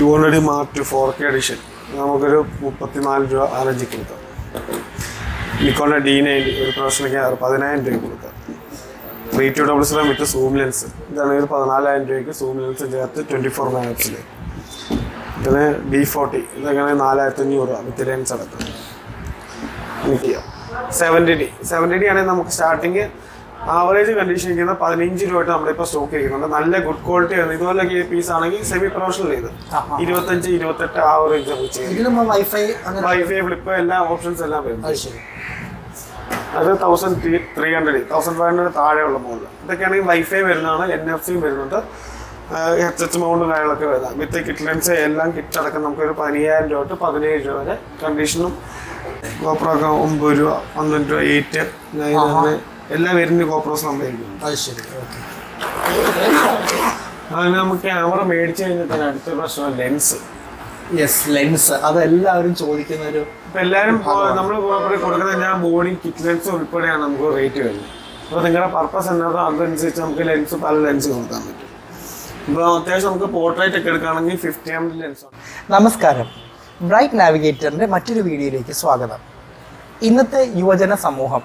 Two hundred mark four K edition നമുക്കൊരു മുപ്പത്തിനാല് രൂപ ആലഞ്ചി കൊടുക്കാം നിക്കോണിന്റെ ഡി നയന്റി ഒരു പ്രൊഫഷണൽ ക്യാമറ പതിനായിരം രൂപ കൊടുക്കാം. Three two double seven with zoom lens ഇതാണെങ്കിൽ പതിനാലായിരം രൂപയ്ക്ക് സൂം ലെൻസ് ചേർത്ത് ട്വന്റി ഫോർ മാക്സിൽ പിന്നെ ഡി ഫോർട്ടി ഇതൊക്കെ നാലായിരത്തി അഞ്ഞൂറ് രൂപ വിത്ത് ലെൻസ് അടക്കം. നിൽക്കുക സെവന്റി ഡി സെവന്റി ഡി ആണെങ്കിൽ നമുക്ക് സ്റ്റാർട്ടിങ് ആവറേജ് കണ്ടീഷൻ ഇരിക്കുന്ന പതിനഞ്ച് രൂപയായിട്ട് നമ്മളിപ്പോൾ സ്റ്റോക്ക് ചെയ്യുന്നുണ്ട് നല്ല ഗുഡ് ക്വാളിറ്റി ആണ്. ഇതുപോലെ പീസ് ആണെങ്കിൽ സെമി പ്രൊഫഷണൽ ചെയ്ത് ഇരുപത്തഞ്ച് ഇരുപത്തെട്ട് ആ ഒരു എക്സാം വൈഫൈ ഫ്ലിപ്പ് എല്ലാ ഓപ്ഷൻസ് എല്ലാം വരും അത് thousand three hundred thousand five hundred താഴെയുള്ള മോഡൽ ഇതൊക്കെയാണെങ്കിൽ വൈഫൈ വരുന്നതാണ് എൻ എഫ് സിയും വരുന്നുണ്ട്. ഹെഡ്സെറ്റ് മൗണ്ടും കാര്യങ്ങളൊക്കെ വരുന്നത് വിത്ത് കിറ്റ് ലെൻസ് എല്ലാം കിറ്റ് അടക്കം നമുക്കൊരു പതിനയ്യായിരം രൂപ തൊട്ട് പതിനേഴ് രൂപ വരെ കണ്ടീഷനും ഗോപ്രൊക്കെ ഒമ്പത് രൂപ പന്ത്രണ്ട് രൂപ എയ്റ്റ് നയൻ അങ്ങനെ എല്ലാം വരുന്ന കോപ്രോസ് ചെയ്യുന്നു അത് ശരി ഓക്കെ. അതിന് നമുക്ക് ക്യാമറ മേടിച്ചു കഴിഞ്ഞാൽ അടുത്ത പ്രശ്നം ലെൻസ് യെസ് ലെൻസ് അതെല്ലാവരും ചോദിക്കുന്ന ഒരു ഇപ്പൊ എല്ലാവരും നമ്മൾ കൊടുക്കുന്ന ഞാൻ ബോഡി കിറ്റ് ലെൻസ് ഉൾപ്പെടെയാണ് നമുക്ക് റേറ്റ് വരുന്നത്. അപ്പോൾ നിങ്ങളുടെ പർപ്പസ് എന്നതോ അതനുസരിച്ച് നമുക്ക് ലെൻസ് പല ലെൻസ് കൊടുക്കാൻ പറ്റും. ഇപ്പോൾ അത്യാവശ്യം നമുക്ക് പോർട്രേറ്റ് ഒക്കെ എടുക്കുകയാണെങ്കിൽ ഫിഫ്റ്റി എം ലെൻസ് നമസ്കാരം. ബ്രൈറ്റ് നാവിഗേറ്ററിന്റെ മറ്റൊരു വീഡിയോയിലേക്ക് സ്വാഗതം. ഇന്നത്തെ യുവജന സമൂഹം.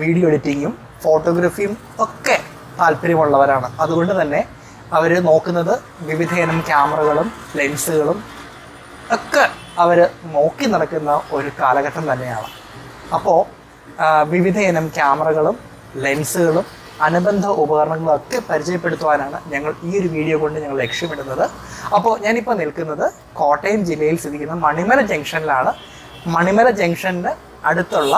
വീഡിയോ എഡിറ്റിങ്ങും ഫോട്ടോഗ്രാഫിയും ഒക്കെ താല്പര്യമുള്ളവരാണ്. അതുകൊണ്ട് തന്നെ അവർ നോക്കുന്നത് വിവിധയിനം ക്യാമറകളും ലെൻസുകളും ഒക്കെ അവർ നോക്കി നടക്കുന്ന ഒരു കാലഘട്ടം തന്നെയാണ്. അപ്പോൾ വിവിധയിനം ക്യാമറകളും ലെൻസുകളും അനുബന്ധ ഉപകരണങ്ങളും ഒക്കെ പരിചയപ്പെടുത്തുവാനാണ് ഞങ്ങൾ ഈ ഒരു വീഡിയോ കൊണ്ട് ഞങ്ങൾ ലക്ഷ്യമിടുന്നത്. അപ്പോൾ ഞാനിപ്പോൾ നിൽക്കുന്നത് കോട്ടയം ജില്ലയിൽ സ്ഥിതി ചെയ്യുന്ന മണിമല ജംഗ്ഷനിലാണ്. മണിമല ജംഗ്ഷന് അടുത്തുള്ള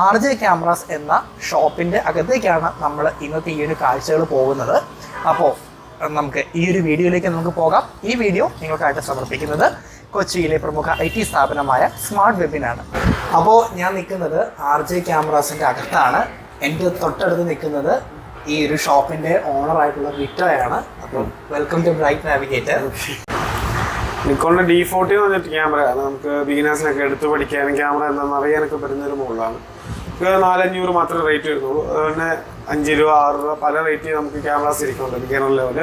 ആർ ജെ ക്യാമറാസ് എന്ന ഷോപ്പിന്റെ അകത്തേക്കാണ് നമ്മൾ ഇന്നത്തെ ഈ ഒരു കാഴ്ചകൾ പോകുന്നത്. അപ്പോൾ നമുക്ക് ഈ ഒരു വീഡിയോയിലേക്ക് നമുക്ക് പോകാം. ഈ വീഡിയോ നിങ്ങൾക്കായിട്ട് സമർപ്പിക്കുന്നത് കൊച്ചിയിലെ പ്രമുഖ ഐ ടി സ്ഥാപനമായ സ്മാർട്ട് വെബിനാണ്. അപ്പോൾ ഞാൻ നിൽക്കുന്നത് ആർ ജെ ക്യാമറാസിന്റെ അകത്താണ്. എന്റെ തൊട്ടടുത്ത് നിൽക്കുന്നത് ഈ ഒരു ഷോപ്പിന്റെ ഓണറായിട്ടുള്ള വിറ്റോയാണ് അപ്പം വെൽക്കം ടു ബ്രൈറ്റ് നാവിഗേറ്റർ നിക്കോണിന്റെ ഡി ഫോർട്ടി എന്ന് പറഞ്ഞിട്ട് ക്യാമറയാണ് നമുക്ക് ബിഗിനേഴ്സിനൊക്കെ എടുത്തു പഠിക്കാനും ക്യാമറ എന്താണെന്ന് അറിയാനൊക്കെ പറ്റുന്ന ഒരു മോഡലാണ്. ഇത് നാലഞ്ഞൂറ് മാത്രമേ റേറ്റ് വരുന്നുള്ളൂ. അതുപോലെ അഞ്ച് രൂപ ആറ് രൂപ പല റേറ്റ് നമുക്ക് ക്യാമറാസ് ഇരിക്കുന്നുണ്ട്. ബിഗിനർ ലെവൽ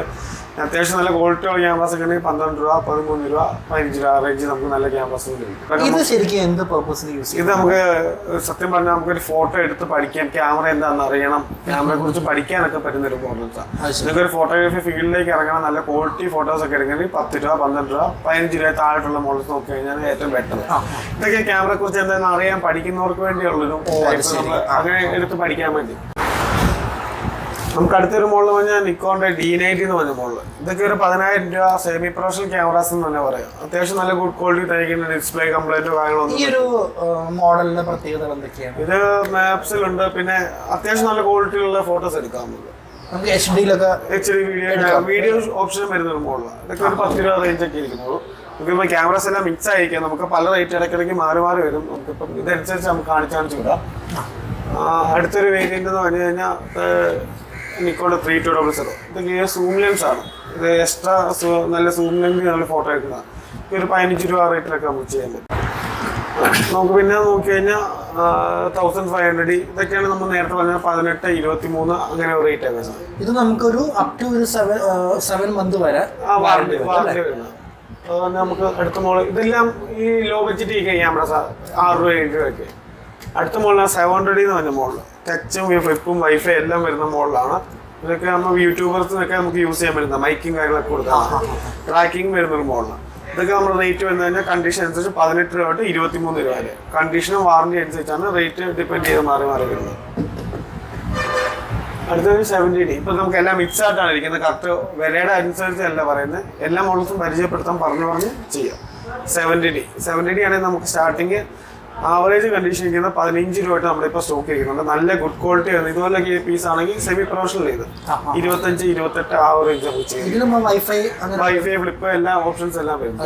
അത്യാവശ്യം നല്ല ക്വാളിറ്റി ഉള്ള ക്യാമറാസ് ഒക്കെ ആണെങ്കിൽ പന്ത്രണ്ട് രൂപ പതിമൂന്ന് രൂപ പതിനഞ്ച് രൂപ റേഞ്ച് നമുക്ക് നല്ല ക്യാമറാസ് ഇത് ശരിക്കും എന്ത് പർപ്പസിന് യൂസ് ഇത് നമുക്ക് സത്യം പറഞ്ഞാൽ നമുക്ക് ഒരു ഫോട്ടോ എടുത്ത് പഠിക്കാൻ ക്യാമറ എന്താണെന്ന് അറിയണം. ക്യാമറയെ കുറിച്ച് പഠിക്കാനൊക്കെ പറ്റുന്ന ഒരു മോഡൽസാണ്. നിങ്ങൾക്ക് ഒരു ഫോട്ടോഗ്രാഫി ഫീൽഡിലേക്ക് ഇറങ്ങണം നല്ല ക്വാളിറ്റി ഫോട്ടോസ് ഒക്കെ എടുക്കണമെങ്കിൽ പത്ത് രൂപ പന്ത്രണ്ട് രൂപ പതിനഞ്ച് രൂപ താഴെയുള്ള മോഡൽസ് നോക്കി കഴിഞ്ഞാൽ ഏറ്റവും ബെറ്റർ. ഇതൊക്കെ ക്യാമറയെ കുറിച്ച് എന്താണെന്ന് അറിയാൻ പഠിക്കുന്നവർക്ക് വേണ്ടിയുള്ളൊരു അങ്ങനെ എടുത്ത് പഠിക്കാൻ വേണ്ടി. നമുക്ക് അടുത്തൊരു മോഡൽ പറഞ്ഞാൽ നിക്കോണിന്റെ ഡി നയന്റി എന്ന് പറഞ്ഞ മോഡൽ ഇതൊക്കെ ഒരു പതിനായിരം രൂപ സെമി പ്രൊഫഷണൽ ക്യാമറാസ് എന്ന് തന്നെ പറയാം. അത്യാവശ്യം നല്ല ഗുഡ് ക്വാളിറ്റി തനിക്കുന്ന ഡിസ്പ്ലേ കംപ്ലൈന്റോ കാര്യങ്ങളൊന്നും ഈ ഒരു മോഡലിന്റെ പ്രത്യേകതകൾ എന്തൊക്കെയാണ്? ഇത് മാപ്സിലുണ്ട് പിന്നെ അത്യാവശ്യം നല്ല ക്വാളിറ്റിയിലുള്ള ഫോട്ടോസ് എടുക്കാം നമുക്ക്. H ഡിയിലൊക്കെ H D video video option വരുന്ന ഒരു മോഡലാണ് ഇതൊക്കെ ഒരു പത്ത് രൂപ റേഞ്ച് ഒക്കെ ഇരിക്കുന്നുള്ളൂ നമുക്കിപ്പോൾ ക്യാമറസ് എല്ലാം മിക്സ് ആയിരിക്കാം. നമുക്ക് പല റേറ്റ് ഇടയ്ക്കിടയ്ക്ക് മാറി മാറി വരും. നമുക്കിപ്പം ഇതനുസരിച്ച് നമുക്ക് കാണിച്ചു കാണിച്ചു വിടാം. അടുത്തൊരു വേരിയന്റ് എന്ന് പറഞ്ഞു കഴിഞ്ഞാൽ നിക്കോടെ ത്രീ ടു ഡബിൾ സീറോ ഇതൊക്കെ സൂം ലെൻസ് ആണ്. ഇത് എക്സ്ട്രാ നല്ല സൂം ലെൻസ് നല്ല ഫോട്ടോ എടുക്കുന്നതാണ്. ഒരു പതിനഞ്ച് രൂപ റേറ്റിലൊക്കെ നമുക്ക് ചെയ്യാൻ പറ്റും. നമുക്ക് പിന്നെ നോക്കി കഴിഞ്ഞാൽ തൗസൻഡ് ഫൈവ് ഹൺഡ്രഡ് ഇതൊക്കെയാണ് നമ്മൾ നേരത്തെ പറഞ്ഞ പതിനെട്ട് ഇരുപത്തി മൂന്ന് അങ്ങനെ റേറ്റ് ആണ്. വരുന്നത് ഇത് നമുക്കൊരു അപ് ടു ഒരു സെവൻ സെവൻ മന്ത് വരെ വാറണ്ടി വാറണ്ടി വരുന്നത്. അതുകൊണ്ട് നമുക്ക് അടുത്ത മോൾ ഇതെല്ലാം ഈ ലോ ബഡ്ജറ്റ് ഈ ക്യാമറ ആറ് രൂപ ഏഴ് രൂപയൊക്കെ അടുത്ത മോളിലാണ് സെവൻ ഹൺഡ്രഡ് എന്ന് പറഞ്ഞ മോളിൽ ടച്ചും ഫ്ലിപ്പും വൈഫൈ എല്ലാം വരുന്ന മോളിലാണ്. ഇതൊക്കെ നമ്മൾ യൂട്യൂബേഴ്സിനൊക്കെ നമുക്ക് യൂസ് ചെയ്യാൻ പറ്റുന്ന മൈക്കും കാര്യങ്ങളൊക്കെ കൊടുക്കാം ട്രാക്കിംഗ് വരുന്ന ഒരു മോഡലാണ് ഇതൊക്കെ നമ്മൾ റേറ്റ് വരുന്നത് കഴിഞ്ഞാൽ കണ്ടീഷൻ അനുസരിച്ച് പതിനെട്ട് രൂപ തൊട്ട് ഇരുപത്തിമൂന്ന് രൂപ വരെ. കണ്ടീഷനും വാറണ്ടി അനുസരിച്ചാണ് റേറ്റ് ഡിപ്പെൻഡ് ചെയ്ത് മാറി മാറി വരുന്നത്. അടുത്തൊരു സെവന്റി ഡി ഇപ്പം നമുക്ക് എല്ലാം മിക്സ് ആയിട്ടാണ് ഇരിക്കുന്നത്. കറക്റ്റ് വിലയുടെ അല്ല പറയുന്നത്. എല്ലാ മോഡൽസും പരിചയപ്പെടുത്താൻ പറഞ്ഞു പറഞ്ഞ് ചെയ്യാം. സെവന്റി ഡി സെവന്റി ഡി ആണെങ്കിൽ നമുക്ക് സ്റ്റാർട്ടിങ് ആവറേജ് കണ്ടീഷൻ ഇരിക്കുന്ന പതിനഞ്ച് രൂപയായിട്ട് നമ്മളിപ്പോൾ സ്റ്റോക്ക് ചെയ്യുന്നുണ്ട് നല്ല ഗുഡ് ക്വാളിറ്റി ആണ്. ഇതുപോലെ പീസ് ആണെങ്കിൽ സെമി പ്രൊഫഷണൽ ചെയ്ത്. ഇരുപത്തഞ്ച് ഇരുപത്തെട്ട് ആ ഒരു വൈഫൈ വൈഫൈ ഫ്ലിപ്പ് എല്ലാ ഓപ്ഷൻസ് എല്ലാം വരും.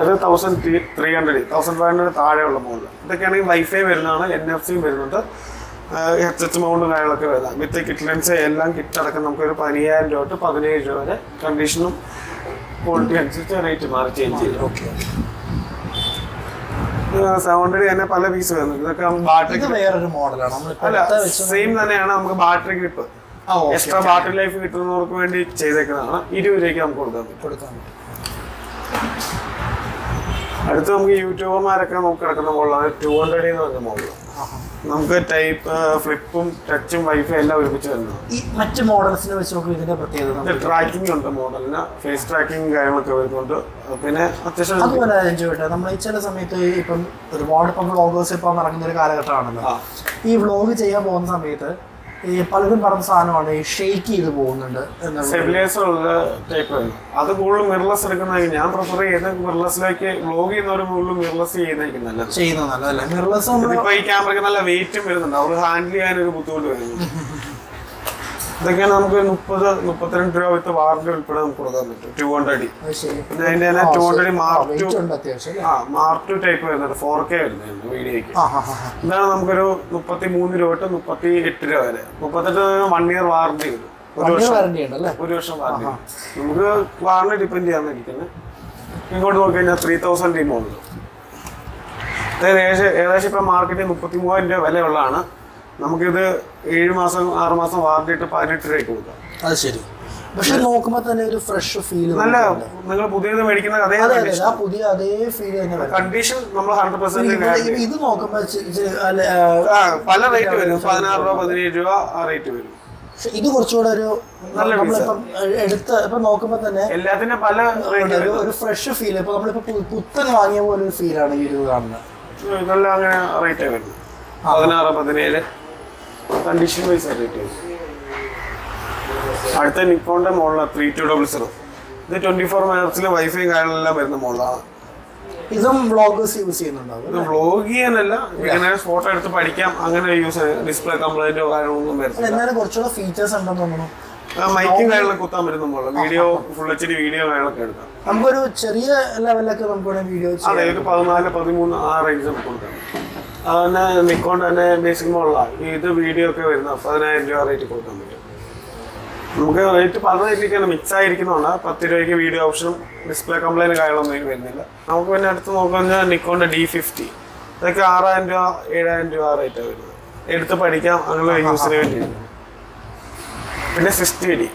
അത് thousand three three hundred thousand five hundred താഴെയുള്ള മോഡൽ ഇതൊക്കെയാണെങ്കിൽ വൈഫൈ വരുന്നതാണ് എൻ എഫ് സിയും വരുന്നുണ്ട്. ഹെഡ്സെറ്റ് മൗണ്ടും കാര്യങ്ങളൊക്കെ വരുന്നത് വിത്ത് കിറ്റ് ലെൻസ് എല്ലാം കിറ്റ് അടക്കം നമുക്കൊരു പതിനയ്യായിരം രൂപ തൊട്ട് പതിനേഴ് രൂപ വരെ കണ്ടീഷനും ക്വാളിറ്റി അനുസരിച്ച് റേറ്റ് മാറി ചേഞ്ച് ചെയ്യും. ഓക്കെ സൗണ്ടിൽ തന്നെ പല പീസ് വരുന്നുണ്ട് ഇതൊക്കെ ബാറ്ററി ഇത് വേറൊരു മോഡലാണ് അല്ല സെയിം തന്നെയാണ് നമുക്ക് battery grip extra battery life കിട്ടുന്നവർക്ക് വേണ്ടി ചെയ്തേക്കുന്നതാണ്. ഇരുപത് രൂപയ്ക്ക് നമുക്ക് കൊടുക്കാൻ കൊടുക്കാം. അടുത്ത് നമുക്ക് യൂട്യൂബർമാരൊക്കെ നമുക്ക് കിടക്കുന്ന മോഡലാണ് ടു ഹൺഡ്രഡിൽ നിന്ന് പറഞ്ഞ മോഡലാണ് നമുക്ക് ടൈപ്പ് ഫ്ലിപ്പും ടച്ചും വൈഫൈ എല്ലാം ഒരുമിച്ച് തരുന്നു ഈ മറ്റ് മോഡൽസിനെ വെച്ച് നോക്കുമ്പോൾ ഇതിന്റെ പ്രത്യേകത ട്രാക്കിംഗ് ഉണ്ട് മോഡലിന് ഫേസ് ട്രാക്കിംഗ് കാര്യങ്ങളൊക്കെ വരുന്നുണ്ട്. പിന്നെ അത്യാവശ്യം അതുപോലെ ചോദിട്ടെ നമ്മൾ ഈ ചില സമയത്ത് ഇപ്പം ഒരുപാട് ഇപ്പം വ്ളോഗേഴ്സ് ഇപ്പം ഇറങ്ങുന്ന ഒരു കാലഘട്ടമാണല്ലോ. ഈ വ്ളോഗ് ചെയ്യാൻ പോകുന്ന സമയത്ത് ഈ പലരും പറഞ്ഞ സാധനമാണ് ഈ ഷെയ്ക്ക് ചെയ്ത് പോകുന്നുണ്ട് ഉള്ള ടൈപ്പ് അത് കൂടുതലും മിറർലെസ് എടുക്കുന്നതായിരിക്കും. ഞാൻ പ്രിഫർ ചെയ്യുന്നത് മിറർലെസ്സിലേക്ക് വ്ലോഗ് ചെയ്യുന്നവർ കൂടുതലും മിറർലെസ് ചെയ്യുന്നതായിരിക്കും നല്ലത്. ചെയ്യുന്നത് നല്ലതല്ലേ? നമ്മൾ ഇപ്പൊ ഈ ക്യാമറയ്ക്ക് നല്ല വെയിറ്റും വരുന്നുണ്ട്. അവർ ഹാൻഡിൽ ചെയ്യാൻ ഒരു ബുദ്ധിമുട്ട് വരുന്നു ഇതൊക്കെയാണ് നമുക്ക് മുപ്പത് മുപ്പത്തിരണ്ട് രൂപ വിത്ത് വാറന്റി ഉൾപ്പെടെ നമുക്ക് കൊടുക്കാൻ പറ്റും. ടു ഹൺഡ്രഡ് പിന്നെ അതിന്റെ തന്നെ ടു ഹൺഡ്രഡ് മാർക്ക് ടു ആ മാർക്ക് ടു ടൈപ്പ് വരുന്നുണ്ട്. ഫോർ കെ വരുന്നുണ്ട് ഹാ ഇതാണ് നമുക്കൊരു മുപ്പത്തി മൂന്ന് രൂപ തൊട്ട് മുപ്പത്തി എട്ട് രൂപ വരെ. മുപ്പത്തെട്ട് വൺ ഇയർ വാറന്റി വരും. ഒരു വർഷം. വാറണ്ടി ഒരു വർഷം വാറന്റി നമുക്ക് വാറന്റി ഡിപ്പെൻഡ് ചെയ്യാൻ ഇരിക്കുന്നത് ഇങ്ങോട്ട് നോക്കി കഴിഞ്ഞാൽ ത്രീ തൗസൻഡ് ഈ മോഡൽ ഏകദേശം ഏകദേശം ഇപ്പം മാർക്കറ്റിൽ മുപ്പത്തി മൂവായിരം രൂപ വിലയുള്ളതാണ്. നമുക്കിത് ഏഴ് മാസം ആറ് മാസം വാറന്റി ഇട്ട് പതിനെട്ട് രൂപയ്ക്ക് കൊടുക്കാം. അത് ശരി. പക്ഷെ നോക്കുമ്പോൾ തന്നെ ഒരു ഫ്രഷ് ഫീൽ നല്ല നിങ്ങൾ പുതിയത് മേടിക്കുന്ന അതേ ആ പുതിയ അതേ ഫീൽ തന്നെ കണ്ടീഷൻ നമ്മൾ ഹൺഡ്രഡ് പെർസെന്റ് ഇത് നോക്കുമ്പോൾ പല റേറ്റ് വരും. പതിനാറ് രൂപ പതിനേഴ് രൂപ ആ റേറ്റ് വരും. ഇത് കുറച്ചുകൂടെ ഒരു നമ്മളിപ്പം എടുത്ത് ഇപ്പൊ നോക്കുമ്പോ തന്നെ എല്ലാത്തിനും പല ഒരു ഫ്രഷ് ഫീൽ ഇപ്പൊ നമ്മളിപ്പോ പുത്തൻ വാങ്ങിയ പോലെ ഒരു ഫീലാണ് ഈ ഒരു കാണുന്നത്. നല്ല അങ്ങനെ റേറ്റ് വരുന്നത് പതിനാറ് പതിനേഴ്. കണ്ടീഷൻ വൈസ് റേറ്റ് അടുത്ത നിക്കോണിന്റെ മോഡലാണ് ത്രീ ടു ഡബിൾ സീറോ ഇത് ട്വന്റി ഫോർ മിനിറ്റ്സിൽ വൈഫൈ കാര്യങ്ങളെല്ലാം വരുന്ന മോഡലാണ് ഇതും വ്ളോഗേഴ്സ് യൂസ് ചെയ്യുന്നുണ്ടാവും ഇത് വ്ലോഗ് ചെയ്യാനല്ല ഇങ്ങനെ ഫോട്ടോ എടുത്ത് പഠിക്കാം അങ്ങനെ യൂസ് ഡിസ്പ്ലേ കംപ്ലൈന്റോ കാര്യങ്ങളൊന്നും വരുന്നില്ല. എന്നാലും കുറച്ചുകൂടെ ഫീച്ചേഴ്സ് ഉണ്ടെന്ന് തോന്നുന്നു. മൈക്കും കാര്യങ്ങളൊക്കെ കുത്താൻ പറ്റുന്ന model video full H D video കാര്യങ്ങളൊക്കെ എടുക്കാം. നമുക്കൊരു ചെറിയ ലെവലൊക്കെ നമുക്ക് വീഡിയോ അതെ ഒരു പതിനാല് പതിമൂന്ന് ആ റേഞ്ച് നമുക്ക് കൊടുക്കാം. അതന്നെ നിക്കോൺ തന്നെ ബേസിക് മോഡലാണ് ഇത് വീഡിയോ ഒക്കെ വരുന്ന പതിനായിരം രൂപ റേറ്റ് കൊടുക്കാൻ പറ്റും. നമുക്ക് റേറ്റ് പല രീതിക്കാണ് മിക്സ് ആയിരിക്കുന്നതുകൊണ്ട് പത്ത് രൂപയ്ക്ക് വീഡിയോ ഓപ്ഷനും ഡിസ്പ്ലേ കംപ്ലൈന്റ് കാര്യങ്ങളൊന്നും വരുന്നില്ല. നമുക്ക് പിന്നെ അടുത്ത് നോക്കുകഴിഞ്ഞാൽ നിക്കോണിന്റെ ഡി ഫിഫ്റ്റി ഇതൊക്കെ ആറായിരം രൂപ ഏഴായിരം രൂപ റേറ്റാണ് വരുന്നത്. എടുത്ത് പഠിക്കാം അങ്ങനെ യൂസിന് വേണ്ടി പിന്നെ സിക്സ്റ്റി ഡി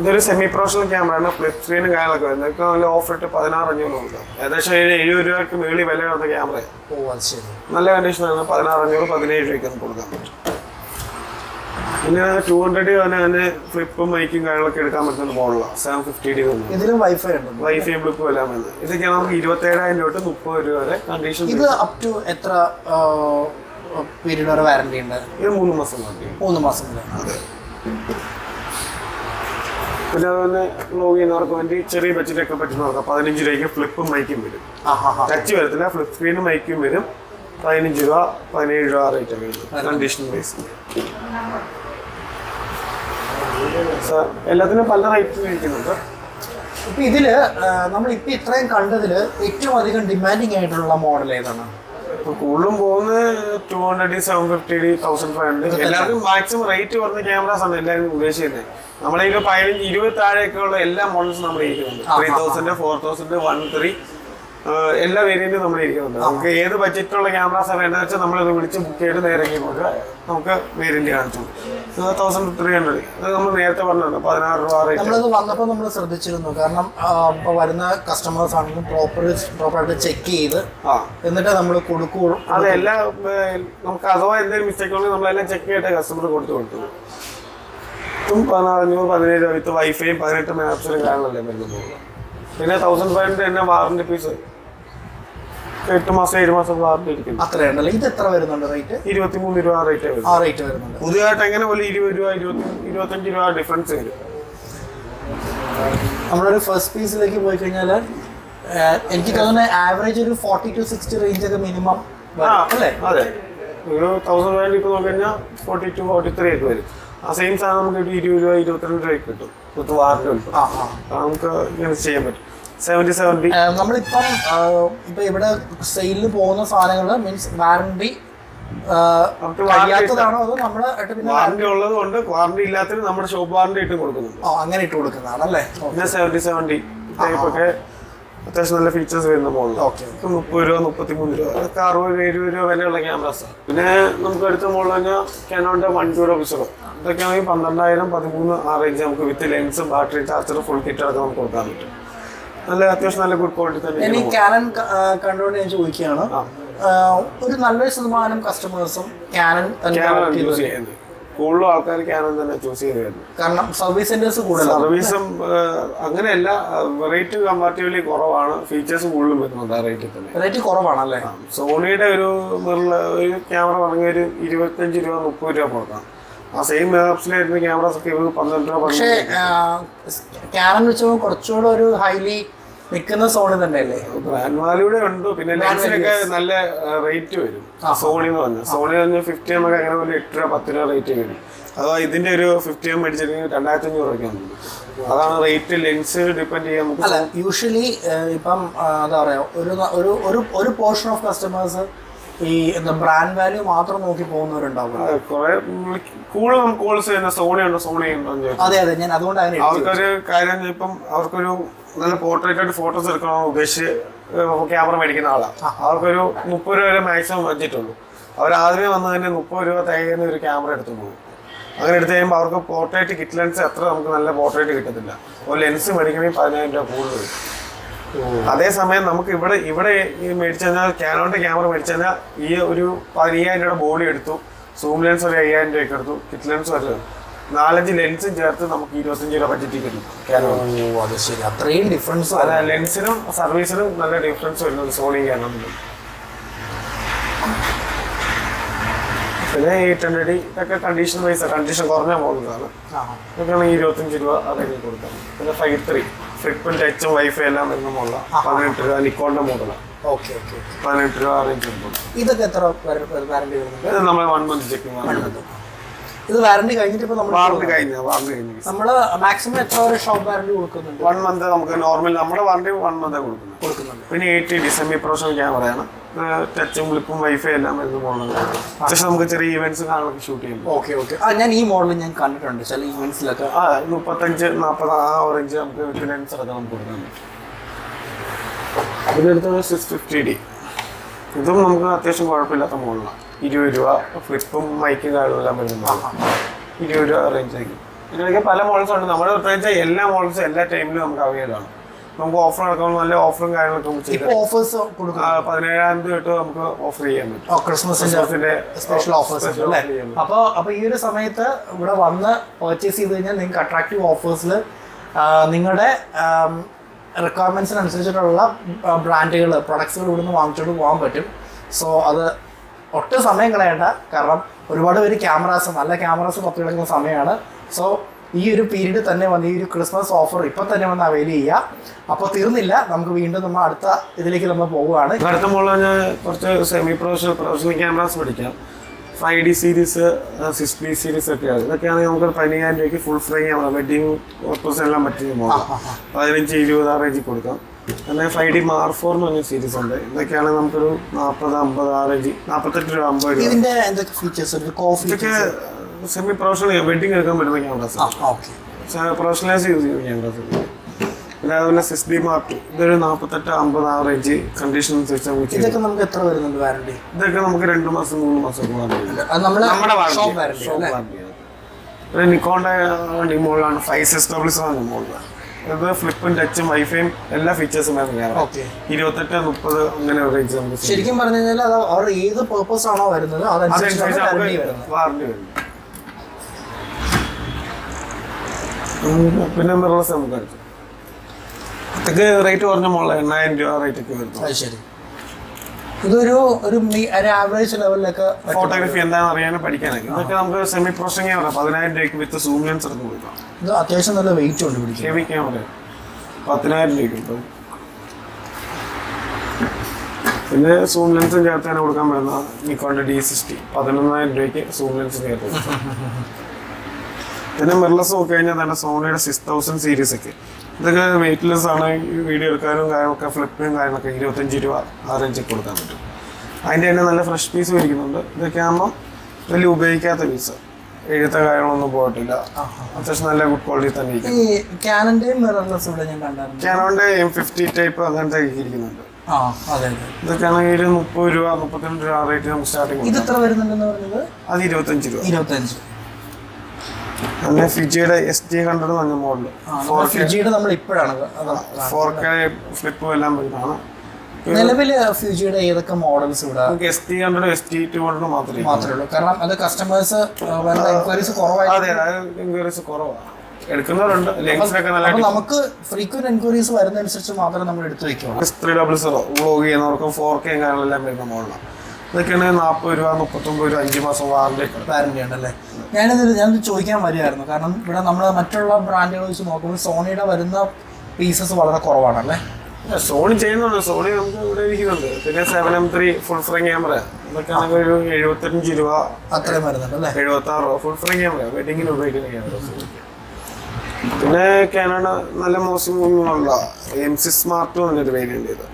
ഇതൊരു സെമി പ്രൊഫഷണൽ ക്യാമറയാണ് ഫ്ലിപ്പ് സ്ക്രീനും കാര്യങ്ങളൊക്കെ വരുന്നത്. ഇതൊക്കെ നല്ല ഓഫർ ഇട്ട് പതിനാറ് അഞ്ഞൂറ് കൊടുക്കാം. ഏകദേശം ഒരു എഴുപത് രൂപയ്ക്ക് മേളി വില വരുന്ന ക്യാമറ ഓ അത് ശരി. നല്ല കണ്ടീഷനാണ് പതിനാറ് അഞ്ഞൂറ് പതിനേഴ് രൂപയ്ക്ക് നമുക്ക് കൊടുക്കാൻ പറ്റും പിന്നെ ടു ഹൺഡ്രഡ് തന്നെ തന്നെ ഫ്ലിപ്പും മൈക്കും കാര്യങ്ങളൊക്കെ എടുക്കാൻ പറ്റുന്ന മോഡലാണ് സെവൻ ഫിഫ്റ്റി ഡി വന്നു ഇതിലും വൈഫൈ ഉണ്ട്. വൈഫൈ ബ്ലിപ്പ് എല്ലാം വരുന്നത് ഇതൊക്കെ നമുക്ക് ഇരുപത്തേഴായിരം രൂപ തൊട്ട് മുപ്പത് രൂപ വരെ കണ്ടീഷൻ ഇത് അപ് ടു എത്ര പീരീഡ് വരെ വാറണ്ടി ഉണ്ട്? ഇത് മൂന്ന് മാസം വാറണ്ടി മൂന്ന് മാസം വരെ പിന്നെ അതുപോലെ ചെയ്യുന്നവർക്ക് വേണ്ടി ചെറിയ ബഡ്ജറ്റൊക്കെ പറ്റുന്നവർക്ക് പതിനഞ്ച് രൂപയ്ക്ക് ഫ്ലിപ്പും മൈക്കും വരും. ടച്ച് വരത്തില്ല ഫ്ലിപ്പ് സ്ക്രീനും മൈക്കും വരും. പതിനഞ്ച് രൂപ പതിനേഴ് രൂപ റേറ്റ് ഒക്കെ കണ്ടീഷൻ ബേസ് എല്ലാത്തിനും പല റേറ്റ് ഇരിക്കുന്നുണ്ട്. ഇപ്പൊ ഇതിൽ നമ്മൾ ഇപ്പൊ ഇത്രയും കണ്ടതിൽ ഏറ്റവും അധികം ഡിമാൻഡിങ് ആയിട്ടുള്ള മോഡൽ ഏതാണ്? കൂടുതലും പോകുന്നത് two hundred seven fifty D thousand five hundred എല്ലാവർക്കും മാക്സിമം റേറ്റ് കുറഞ്ഞ ക്യാമറാസ് ആണ് എല്ലാവരും ഉദ്ദേശിക്കുന്നത് നമ്മളെ ഇതിൽ പതിനഞ്ച് ഇരുപത് താഴെയൊക്കെ ഉള്ള എല്ലാ മോഡൽസും നമ്മുടെ ഇരിക്കുന്നുണ്ട് three thousand four thousand one three എല്ലാ വേരിയന്റും നമ്മൾ ഇരിക്കുന്നുണ്ട് നമുക്ക് ഏത് ബഡ്ജറ്റുള്ള ക്യാമറാസ് വേണ്ടത് വെച്ചാൽ നമ്മളത് വിളിച്ച് ബുക്ക് ചെയ്ത് നേരെ കൊടുക്കുക നമുക്ക് വേരിയന്റ് കാണിച്ചു തൗസൻഡ് ത്രീ ഹൺഡ്രഡ് അത് നമ്മൾ നേരത്തെ പറഞ്ഞിട്ടുണ്ട് പതിനാറ് രൂപ നമ്മളത് വന്നപ്പോൾ നമ്മൾ ശ്രദ്ധിച്ചിരുന്നു. കാരണം വരുന്ന കസ്റ്റമേഴ്സ് ആണെങ്കിലും പ്രോപ്പർ പ്രോപ്പറായിട്ട് ചെക്ക് ചെയ്ത് എന്നിട്ട് നമ്മൾ കൊടുക്കുകയുള്ളൂ. അതെല്ലാം നമുക്ക് അഥവാ എന്തെങ്കിലും മിസ്റ്റേക്ക് ഉണ്ടെങ്കിൽ നമ്മളെല്ലാം ചെക്ക് ചെയ്തിട്ട് കസ്റ്റമർ കൊടുത്തു കൊടുത്തു ും പതിനാറഞ്ഞൂറ് പതിനേഴ് വിത്ത് വൈഫൈയും പതിനെട്ട് മാപ്സിലും കാണാനല്ലേ വരുന്നത് പിന്നെ തൗസൻഡ് ഫൈവ് ഹൺഡ്രഡ് തന്നെ വാറണ്ടി പീസ് എട്ട് മാസം ഏഴ് മാസം വാറണ്ടി അത്രയുണ്ടല്ലോ ഇത് എത്ര വരുന്നുണ്ട് റേറ്റ് ഇരുപത്തി മൂന്ന് രൂപ റേറ്റ് വരും. ആ റേറ്റ് വരുന്നുണ്ട്. പുതിയതായിട്ട് എങ്ങനെ പോലെ ഇരുപത് രൂപ ഇരുപത്തി ഇരുപത്തഞ്ച് രൂപ ഡിഫറൻസ് വരും. നമ്മളൊരു ഫസ്റ്റ് പീസിലേക്ക് പോയി കഴിഞ്ഞാൽ എനിക്ക് തോന്നുന്നത് ആവറേജ് ഒരു ഫോർട്ടി ടു സിക്സ്റ്റി റേഞ്ച് ഒക്കെ മിനിമം അല്ലേ? അതെ. ഒരു തൗസൻഡ് ഫൈവ് ഇപ്പോൾ നോക്കി കഴിഞ്ഞാൽ ഫോർട്ടി ടു ഫോർട്ടി ത്രീ ഒക്കെ വരും. ആ സെയിം സാധനം നമുക്ക് ഒരു ഇരുപത് രൂപ ഇരുപത്തിരണ്ട് രൂപയ്ക്ക് കിട്ടും. വിത്ത് വാറണ്ടി കിട്ടും. നമുക്ക് ഇങ്ങനെ ചെയ്യാൻ പറ്റും. സെവന്റി സെവന്റി ഏഹ് നമ്മളിപ്പം ഇപ്പൊ ഇവിടെ സെയിലിന് പോകുന്ന സാധനങ്ങൾ മീൻസ് വാറണ്ടി കഴിയാത്തതാണോ അതോ നമ്മൾ വാറണ്ടി ഉള്ളത് കൊണ്ട് വാറണ്ടി ഇല്ലാത്തതിന് നമ്മുടെ ഷോപ്പ് വാറണ്ടി ഇട്ടും കൊടുക്കുന്നുണ്ട് ഓ അങ്ങനെ ഇട്ട് കൊടുക്കുന്നതാണല്ലേ? പിന്നെ സെവന്റി സെവന്റി ടൈപ്പൊക്കെ അത്യാവശ്യം നല്ല ഫീച്ചേഴ്സ് വരുന്ന മോഡൽ ഓക്കെ മുപ്പത് രൂപ മുപ്പത്തി മൂന്ന് രൂപ അതൊക്കെ അറുപത് എഴുപത് രൂപ വിലയുള്ള ക്യാമറാസ് പിന്നെ നമുക്ക് അടുത്ത മോഡൽ തന്നെ കാനോന്റെ വൺ ടൂടെ ഡബിൾ സീറോ ഇതൊക്കെ ആണെങ്കിൽ പന്ത്രണ്ടായിരം പതിമൂന്ന് ആ റേഞ്ച് നമുക്ക് വിത്ത് ലെൻസും ബാറ്ററി ചാർജർ ഫുൾ കിറ്റ് അടക്കം നമുക്ക് കൊടുക്കാൻ പറ്റും. നല്ല അത്യാവശ്യം നല്ല ഗുഡ് ക്വാളിറ്റി തന്നെ ഇനി ക്യാനൻ കണ്ടുകൊണ്ട് ഞാൻ ചോദിക്കുകയാണ്. ഒരു നല്ലൊരു ശതമാനം കസ്റ്റമേഴ്സും ക്യാനൻ തന്നെ യൂസ് ചെയ്യുന്നത്. കൂടുതലും ആൾക്കാർ ക്യാനൻ തന്നെ ചൂസ് ചെയ്ത് വരുന്നത് കാരണം സർവീസ് സെന്റേഴ്സ് കൂടുതൽ സർവീസും അങ്ങനെയല്ല റേറ്റ് കമ്പാരിറ്റീവ്ലി കുറവാണ്. ഫീച്ചേഴ്സ് കൂടുതലും വരുന്നുണ്ട് ആ റേറ്റിൽ തന്നെ. റേറ്റ് കുറവാണല്ലേ? സോണിയുടെ ഒരു ഒരു ക്യാമറ പറഞ്ഞ ഒരു ഇരുപത്തഞ്ച് രൂപ മുപ്പത് രൂപ കൊടുക്കാം. ആ സെയിം മെഗാപ്സിലായിരുന്ന ക്യാമറാസ് ഒക്കെ പന്ത്രണ്ട് രൂപ പക്ഷേ ക്യാനൻ വെച്ച് കുറച്ചുകൂടെ ഒരു ഹൈലി നിൽക്കുന്ന സോണി തന്നെ അല്ലേ ബ്രാൻഡ് വാല്യൂടെ ഉണ്ട്. പിന്നെ ലെൻസിനൊക്കെ നല്ല റേറ്റ് വരും. സോണി എന്ന് പറഞ്ഞാൽ സോണി പറഞ്ഞാൽ ഫിഫ്റ്റി എം ഒക്കെ അങ്ങനെ ഒരു എട്ട് രൂപ പത്ത് രൂപ റേറ്റ് വരും. അഥവാ ഇതിന്റെ ഒരു ഫിഫ്റ്റി എം മേടിച്ചിട്ടുണ്ടെങ്കിൽ രണ്ടായിരത്തി അഞ്ഞൂറ് രൂപയ്ക്കാണ് അതാണ് റേറ്റ് ലെൻസ് ഡിപ്പെൻഡ് ചെയ്യാൻ നമുക്ക്. അല്ല യൂഷ്വലി ഇപ്പം എന്താ പറയാ ഒരു ഒരു ഒരു ഒരു പോർഷൻ ഓഫ് കസ്റ്റമേഴ്സ് ഈ എന്താ ബ്രാൻഡ് വാല്യൂ മാത്രം നോക്കി പോകുന്നവരുണ്ടാവും കുറെ നമുക്ക് കോൾസ് ചെയ്യുന്ന സോണി ഉണ്ടോ സോണി അതെ അതെ ഞാൻ അതുകൊണ്ടാണ് അവർക്കൊരു കാര്യം ഇപ്പം അവർക്കൊരു നല്ല പോർട്രേറ്റ് ആയിട്ട് ഫോട്ടോസ് എടുക്കണമെന്ന് ഉദ്ദേശിച്ച് ക്യാമറ മേടിക്കുന്ന ആളാണ് അവർക്കൊരു മുപ്പത് രൂപ വരെ മാക്സിമം വെച്ചിട്ടുള്ളൂ. അവർ ആദ്യമേ വന്ന് തന്നെ മുപ്പത് രൂപ തികയുന്ന ഒരു ക്യാമറ എടുത്തു പോകും. അങ്ങനെ എടുത്തു കഴിയുമ്പോൾ അവർക്ക് പോർട്രേറ്റ് കിറ്റ് ലെൻസ് അത്ര നമുക്ക് നല്ല പോർട്രേറ്റ് കിട്ടത്തില്ല. ഒരു ലെൻസ് മേടിക്കണമെങ്കിൽ പതിനായിരം രൂപ കൂടുതൽ. അതേസമയം നമുക്ക് ഇവിടെ ഇവിടെ ഈ മേടിച്ചു കഴിഞ്ഞാൽ ക്യാനോന്റെ ക്യാമറ മേടിച്ചു കഴിഞ്ഞാൽ ഈ ഒരു പതിനയ്യായിരം രൂപ ബോഡി എടുത്തു. സൂം ലെൻസ് ഒരു അയ്യായിരം രൂപയ്ക്ക് എടുത്തു. കിറ്റ് ലെൻസ് ഒരു നാലഞ്ച് ലെൻസും ചേർത്ത് നമുക്ക് ഇരുപത്തഞ്ച് രൂപ ബഡ്ജറ്റ് കിട്ടും. ക്യാനോൺ അത് ശരി. അത്രയും ഡിഫറൻസ് അല്ല ലെൻസിനും സർവീസിനും നല്ല ഡിഫറൻസ് വരുന്നത് സോണി ക്യാനോണിലും പിന്നെ എയ്റ്റ് ഹൺഡ്രഡ് ഇതൊക്കെ കണ്ടീഷൻ വൈസ് കണ്ടീഷൻ കുറഞ്ഞ മോഡലാണ് ഇതൊക്കെയാണ് ഇരുപത്തഞ്ച് രൂപ അതൊക്കെ കൊടുക്കാം പിന്നെ ഫൈവ് ത്രീ ഫ്ലിപ്പും ടച്ചും വൈഫൈ എല്ലാം വരുന്ന മോഡലാണ് പതിനെട്ട് രൂപ നിക്കോണിന്റെ മോഡലാണ് പതിനെട്ട് രൂപ ചെയ്യുമ്പോൾ ഇതൊക്കെ എത്ര വാറണ്ടി വരുന്നുണ്ട്? ഇത് നമ്മൾ വൺ മന്ത് ചെക്കിംഗ് ഇത് വാറണ്ടി കഴിഞ്ഞിട്ട് നമ്മൾ വാറണ്ടി കഴിഞ്ഞ വാറണ്ടി കഴിഞ്ഞ. നമ്മൾ മാക്സിമം എത്ര ഷോപ്പ് വാറണ്ടി കൊടുക്കുന്നുണ്ട്? വൺ മന്ത് നമുക്ക് നോർമൽ നമ്മുടെ വാറണ്ടി വൺ മന്ത് കൊടുക്കുന്നത് കൊടുക്കുന്നുണ്ട്. പിന്നെ എയ്റ്റ് ഡി സെമി പ്രൊഫഷണൽ ക്യാമറയാണ് ടച്ചും ഫ്ലിപ്പും വൈഫൈ എല്ലാം വരുന്ന മോഡലാണ് അത്യാവശ്യം നമുക്ക് ചെറിയ ഇവന്റ്സ് കാണാനൊക്കെ ഷൂട്ട് ചെയ്യുമ്പോൾ ഓക്കെ ഓക്കെ. ആ ഞാൻ ഈ മോഡൽ ഞാൻ കണ്ടിട്ടുണ്ട്. ചില ഇവന്റ്സിലൊക്കെ ആ മുപ്പത്തഞ്ച് നാൽപ്പത് ആ ഓറഞ്ച് നമുക്ക് ലെൻസ് അടക്കം നമുക്ക് കൊടുക്കാൻ ഇതിനടുത്ത് സിക്സ് ഫിഫ്റ്റി ഡി ഇതും നമുക്ക് അത്യാവശ്യം കുഴപ്പമില്ലാത്ത മോഡലാണ് ഇരുപത് രൂപ ഫ്ലിപ്പും മൈക്കും കാര്യങ്ങളെല്ലാം എല്ലാം വരുന്ന ഇരുപത് രൂപ റേഞ്ച് ആയിരിക്കും. ഇതിനൊക്കെ പല മോഡൽസ് ഉണ്ട്. നമ്മുടെ റേഞ്ച് എല്ലാ മോഡൽസും എല്ലാ ടൈമിലും നമുക്ക് അവൈലബിൾ ആണ്. നമുക്ക് ഓഫർ നടക്കുമ്പോൾ നല്ല ഓഫറും കാര്യങ്ങളൊക്കെ നമുക്ക് ചെയ്യാം ഓഫേഴ്സ് പതിനേഴാം തീയതി തൊട്ട് നമുക്ക് ഓഫർ ചെയ്യാൻ പറ്റും. ക്രിസ്മസ് ക്രിസ്മസിന്റെ സ്പെഷ്യൽ ഓഫേഴ്സ് അല്ലേ? അപ്പോൾ അപ്പോൾ ഈ ഒരു സമയത്ത് ഇവിടെ വന്ന് പർച്ചേസ് ചെയ്ത് കഴിഞ്ഞാൽ നിങ്ങൾക്ക് അട്രാക്റ്റീവ് ഓഫേഴ്സിൽ നിങ്ങളുടെ റിക്വയർമെന്റ്സിനനുസരിച്ചിട്ടുള്ള ബ്രാൻഡുകൾ പ്രൊഡക്ട്സുകൾ ഇവിടുന്ന് വാങ്ങിച്ചുകൊണ്ട് പോകാൻ പറ്റും. സോ അത് ഒട്ടും സമയം കളയണ്ട. കാരണം ഒരുപാട് പേര് ക്യാമറാസ് നല്ല ക്യാമറാസ് പുറത്തു കിടക്കുന്ന സമയമാണ് സോ ഈ ഒരു പീരീഡ് തന്നെ വന്ന് ഈ ഒരു ക്രിസ്മസ് ഓഫർ ഇപ്പം തന്നെ വന്ന് അവൈൽ ചെയ്യുക അപ്പോൾ തീർന്നില്ല. നമുക്ക് വീണ്ടും നമ്മൾ അടുത്ത ഇതിലേക്ക് നമ്മൾ പോവുകയാണ്. അടുത്ത മുകളിൽ കുറച്ച് സെമി പ്രൊഫഷണൽ പ്രൊഫഷണൽ ക്യാമറാസ് പഠിക്കാം five D series six D series ഒക്കെയാണ്. ഇതൊക്കെയാണെങ്കിൽ നമുക്ക് പതിനയ്യായിരം രൂപയ്ക്ക് ഫുൾ ഫ്രെയിം ആവാം വെഡിങ് ഫോട്ടോസ് എല്ലാം പറ്റിയ മോഡൽ പതിനഞ്ച് ഇരുപത് ആ റേഞ്ചിൽ കൊടുക്കാം. പിന്നെ ഫൈവ് ഡി മാർ ഫോർ എന്ന് പറഞ്ഞ സീരീസ് ഉണ്ട്. ഇതൊക്കെയാണ് നമുക്കൊരു നാൽപ്പത് അമ്പത് ആ റേഞ്ച് നാൽപ്പത്തെട്ട് രൂപ അമ്പത് രൂപ. ഇതിന്റെ എന്തൊക്കെ ഫീച്ചേഴ്സ് ഇതൊക്കെ സെമി പ്രൊഫഷണൽ വെഡിങ് എടുക്കാൻ പറ്റുന്ന ക്യാമറാസ് പ്രൊഫഷണലൈസ് യൂസ് ചെയ്യുന്ന ക്യാമറാസ് പിന്നെ അതുപോലെ സിക്സ് ഡി മാർക്ക് ഇതൊരു നാൽപ്പത്തെട്ട് അമ്പത് ആ റേഞ്ച് കണ്ടീഷൻ അനുസരിച്ച് നമുക്ക് ഇതൊക്കെ നമുക്ക് എത്ര വരുന്നുണ്ട് വാറണ്ടി ഇതൊക്കെ നമുക്ക് രണ്ട് മാസം മൂന്ന് മാസം നമ്മുടെ പിന്നെ നിക്കോണിന്റെ വണ്ടി മുകളിലാണ് ഫൈവ് സിക്സ് ഡബിൾ ആണ് മുകളിലാണ് ഇത് ഫ്ലിപ്പും ടച്ചും വൈഫൈയും എല്ലാ ഫീച്ചേഴ്സും ഇരുപത്തെട്ട് മുപ്പത് അങ്ങനെ റേഞ്ച് നമുക്ക് ശരിക്കും പറഞ്ഞു കഴിഞ്ഞാൽ അത് അവർ ഏത് പേർപ്പസ് ആണോ വരുന്നത് അതനുസരിച്ച് വാറണ്ടി വരുന്നത്. പിന്നെ മിറർലെസ് നമുക്ക് അടിച്ചു ഇതൊക്കെ റേറ്റ് കുറഞ്ഞ മോളെ എണ്ണായിരം രൂപ റേറ്റ് ഒക്കെ വരുന്നു. അത് ശരി. ഇതൊരു ഒരു മി- ഒരു ആവറേജ് ലെവലിലൊക്കെ ഫോട്ടോഗ്രാഫി എന്താണെന്ന് അറിയാനും പഠിക്കാനൊക്കെ. ഇതൊക്കെ നമുക്ക് സെമി പ്രോസസിംഗ് ക്യാമറ പതിനായിരം രൂപയ്ക്ക് വിത്ത് സൂം ലെൻസ് എടുത്ത് കൊടുക്കാം. ഇത് അത്യാവശ്യം നല്ല വെയിറ്റ് ഉണ്ട് പിടിക്കാൻ. ഹെവി ക്യാമറ പതിനായിരം രൂപയ്ക്ക് കിട്ടും പിന്നെ സൂം ലെൻസും ചേർത്ത് തന്നെ കൊടുക്കാൻ പറ്റുന്ന നിക്കോണിന്റെ ഡി സിക്സ്റ്റി പതിനൊന്നായിരം രൂപയ്ക്ക് സൂം ലെൻസ് ചേർത്ത് കൊടുക്കാം. പിന്നെ മിറർലെസ് നോക്കി കഴിഞ്ഞാൽ തന്നെ സോണിയുടെ സിക്സ് തൗസൻഡ് സീരീസ് ഒക്കെ. ഇതൊക്കെ വെയിറ്റ്ലെസ് ആണ് വീഡിയോ എടുക്കാനും കാര്യങ്ങളൊക്കെ ഫ്ലിപ്പിനും കാര്യങ്ങളൊക്കെ ഇരുപത്തഞ്ച് രൂപ ആ റേഞ്ചിൽ കൊടുക്കാൻ പറ്റും. അതിന്റെ തന്നെ നല്ല ഫ്രഷ് പീസ് ഇരിക്കുന്നുണ്ട് ഇതൊക്കെ ആകുമ്പോൾ വലിയ ഉപയോഗിക്കാത്ത പീസ് എഴുത്ത കാര്യങ്ങളൊന്നും പോയിട്ടില്ല. അത്യാവശ്യം നല്ല ഗുഡ് ക്വാളിറ്റി തന്നെ ഇരിക്കും ക്യാനോന്റെ എം ഫിഫ്റ്റി ടൈപ്പ് അങ്ങനത്തെ ഇരിക്കുന്നുണ്ട്. ഇതൊക്കെയാണെങ്കിൽ ഒരു മുപ്പത് രൂപ മുപ്പത്തിരണ്ട് രൂപ റേറ്റ് നമുക്ക് സ്റ്റാർട്ടിങ് അത് ഇരുപത്തഞ്ച് രൂപ. ഇരുപത്തഞ്ച് അങ്ങനെ ഫിജിയുടെ എസ് ടി ഹൺഡ്രഡ് എന്ന് പറഞ്ഞ മോഡൽ ഫോർ നമ്മൾ ഇപ്പോഴാണ്. ഫോർ കെ ഫ്ലിപ്പും എല്ലാം വരുന്നതാണ്. നിലവിൽ ഫ്യൂജിയുടെ ഏതൊക്കെ മോഡൽസ് ഇവിടെ? നമുക്ക് S T hundred S T two hundred മാത്രമേ മാത്രമേ ഉള്ളൂ. കാരണം അത് കസ്റ്റമേഴ്സ് എൻക്വയറീസ് എൻക്വയറീസ് കുറവാണ് എടുക്കുന്നവരുണ്ട്. നമുക്ക് ഫ്രീക്വന്റ് എൻക്വയറീസ് വരുന്നതനുസരിച്ച് മാത്രമേ നമ്മൾ എടുത്തു വെക്കുള്ളൂ. S three double zero vlog ചെയ്യുന്നവർക്കും ഫോർ കെ കാര്യങ്ങളെല്ലാം വരുന്ന മോഡലാണ് ഇതൊക്കെയാണ് നാൽപ്പത് രൂപ മുപ്പത്തൊമ്പത് രൂപ അഞ്ച് മാസം വാറണ്ടി ഉണ്ട്. വാറന്റി ഉണ്ടല്ലേ ഞാനിത് ഞാനിത് ചോദിക്കാൻ വരികയായിരുന്നു. കാരണം ഇവിടെ നമ്മൾ മറ്റുള്ള ബ്രാൻഡുകൾ വെച്ച് നോക്കുമ്പോൾ സോണിയുടെ വരുന്ന പീസസ് വളരെ കുറവാണല്ലേ അല്ലേ? സോണി ചെയ്യുന്നുണ്ട്. സോണി നമുക്ക് ഇവിടെ ഇരിക്കുന്നുണ്ട്. പിന്നെ seven M three full frame camera ഇതൊക്കെ ആണെങ്കിൽ ഒരു എഴുപത്തഞ്ച് രൂപ അത്രയും വരുന്നുണ്ട് അല്ലേ? എഴുപത്തി ആറ് രൂപ ഫുൾ ഫ്രെയിം ക്യാമറ വെഡിങ്ങിന് ഉപയോഗിക്കുന്ന ക്യാമറ പിന്നെ കാനഡ നല്ല മോശം ഒന്നുമല്ല എം സി സ്മാർട്ട് എന്നൊരു വേരിയന്റ് ഇത്.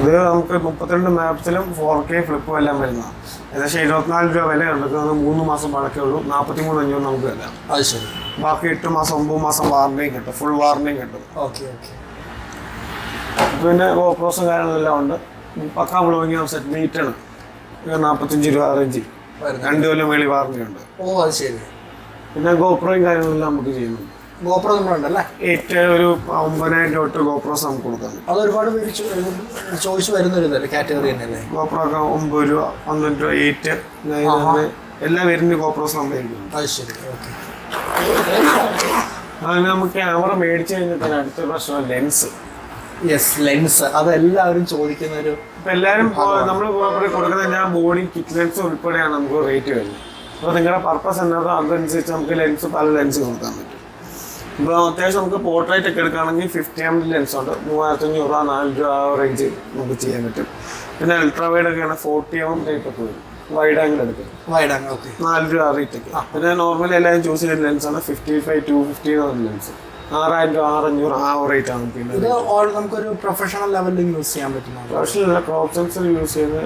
ഇത് നമുക്ക് മുപ്പത്തിരണ്ട് മാപ്സിലും ഫോർ കെ ഫ്ലിപ്പും എല്ലാം വരുന്നതാണ് ഏകദേശം ഇരുപത്തിനാല് രൂപ വില എടുക്കുന്നത് മൂന്ന് മാസം പഴക്കേ ഉള്ളൂ. നാൽപ്പത്തി മൂന്ന് അഞ്ഞൂറ് നമുക്ക് വരാം അത് ശരി. ബാക്കി എട്ട് മാസം ഒമ്പത് മാസം വാറണ്ടിയും കിട്ടും. ഫുൾ വാറണ്ടിയും കിട്ടും. Okay okay. പിന്നെ ഓപ്പോസും കാര്യങ്ങളെല്ലാം ഉണ്ട്. പക്കാ ബ്ലോയിങ് സെറ്റ് മീറ്റാണ് നാൽപ്പത്തഞ്ച് രൂപ റേഞ്ച് രണ്ട് കൊല്ലം മേളി വാറണ്ടി ഉണ്ട്. ഓ അത് ശരി. പിന്നെ ഗോപ്രോയും കാര്യങ്ങളെല്ലാം നമുക്ക് ചെയ്യുന്നുണ്ട്. ഗോപ്രോ നമ്മളുണ്ടല്ലേ? ഏറ്റവും ഒരു ഒമ്പതിനായിരം രൂപ തൊട്ട് ഗോപ്രോസ് നമുക്ക് കൊടുക്കാം. അത് ഒരുപാട് പേര് ചോദിച്ചു വരുന്നൊരു കാറ്റഗറി തന്നെയല്ലേ? ഗോപ്രോ ഒക്കെ ഒമ്പത് രൂപ പന്ത്രണ്ട് രൂപ എയ്റ്റ് എല്ലാം വരുന്ന ഗോപ്രോസ് നമ്മൾ അത് ശരി ഓക്കെ അങ്ങനെ നമുക്ക് ക്യാമറ മേടിച്ചു കഴിഞ്ഞാൽ അടുത്ത പ്രശ്നം ലെൻസ് യെസ് ലെൻസ് അതെല്ലാവരും ചോദിക്കുന്ന ഒരു ഇപ്പൊ എല്ലാവരും നമ്മൾ കൊടുക്കുന്ന എല്ലാ ബോഡി കിറ്റ് ലെൻസ് ഉൾപ്പെടെയാണ് നമുക്ക് റേറ്റ് വരുന്നത്. അപ്പോൾ നിങ്ങളുടെ പർപ്പസ് എന്നതോ അതനുസരിച്ച് നമുക്ക് ലെൻസ് പല ലെൻസ് കൊടുക്കാൻ പറ്റും. ഇപ്പോൾ അത്യാവശ്യം നമുക്ക് പോർട്രേറ്റ് ഒക്കെ എടുക്കുകയാണെങ്കിൽ ഫിഫ്റ്റി എം ലെൻസ് ഉണ്ട്. മൂവായിരത്തി അഞ്ഞൂറ് രൂപ നാല് രൂപ ആ റേഞ്ച് നമുക്ക് ചെയ്യാൻ പറ്റും. പിന്നെ അൾട്രാ വൈഡ് ഒക്കെയാണ് ഫോർട്ടി എം റേറ്റ് ഒക്കെ വരും. വൈഡ് ആംഗിൾ എടുക്കും. വൈഡ് ആംഗിൾ ഓക്കെ നാല് രൂപ ആ റേറ്റ് ഒക്കെ. പിന്നെ നോർമലി എല്ലാവരും ചൂസ് ചെയ്യുന്ന ലെൻസാണ് ഫിഫ്റ്റി ഫൈവ് ടു ഫിഫ്റ്റി എന്ന് ലെൻസ് ആറായിരം രൂപ ആറഞ്ഞൂറ് ആ റേറ്റ് ആണ് പിന്നെ ഇത് നമുക്കൊരു പ്രൊഫഷണൽ ലെവലിൽ യൂസ് ചെയ്യാൻ പറ്റും പ്രൊഫഷണൽ ക്രോപ്പ് സെൻസർ യൂസ് ചെയ്ത്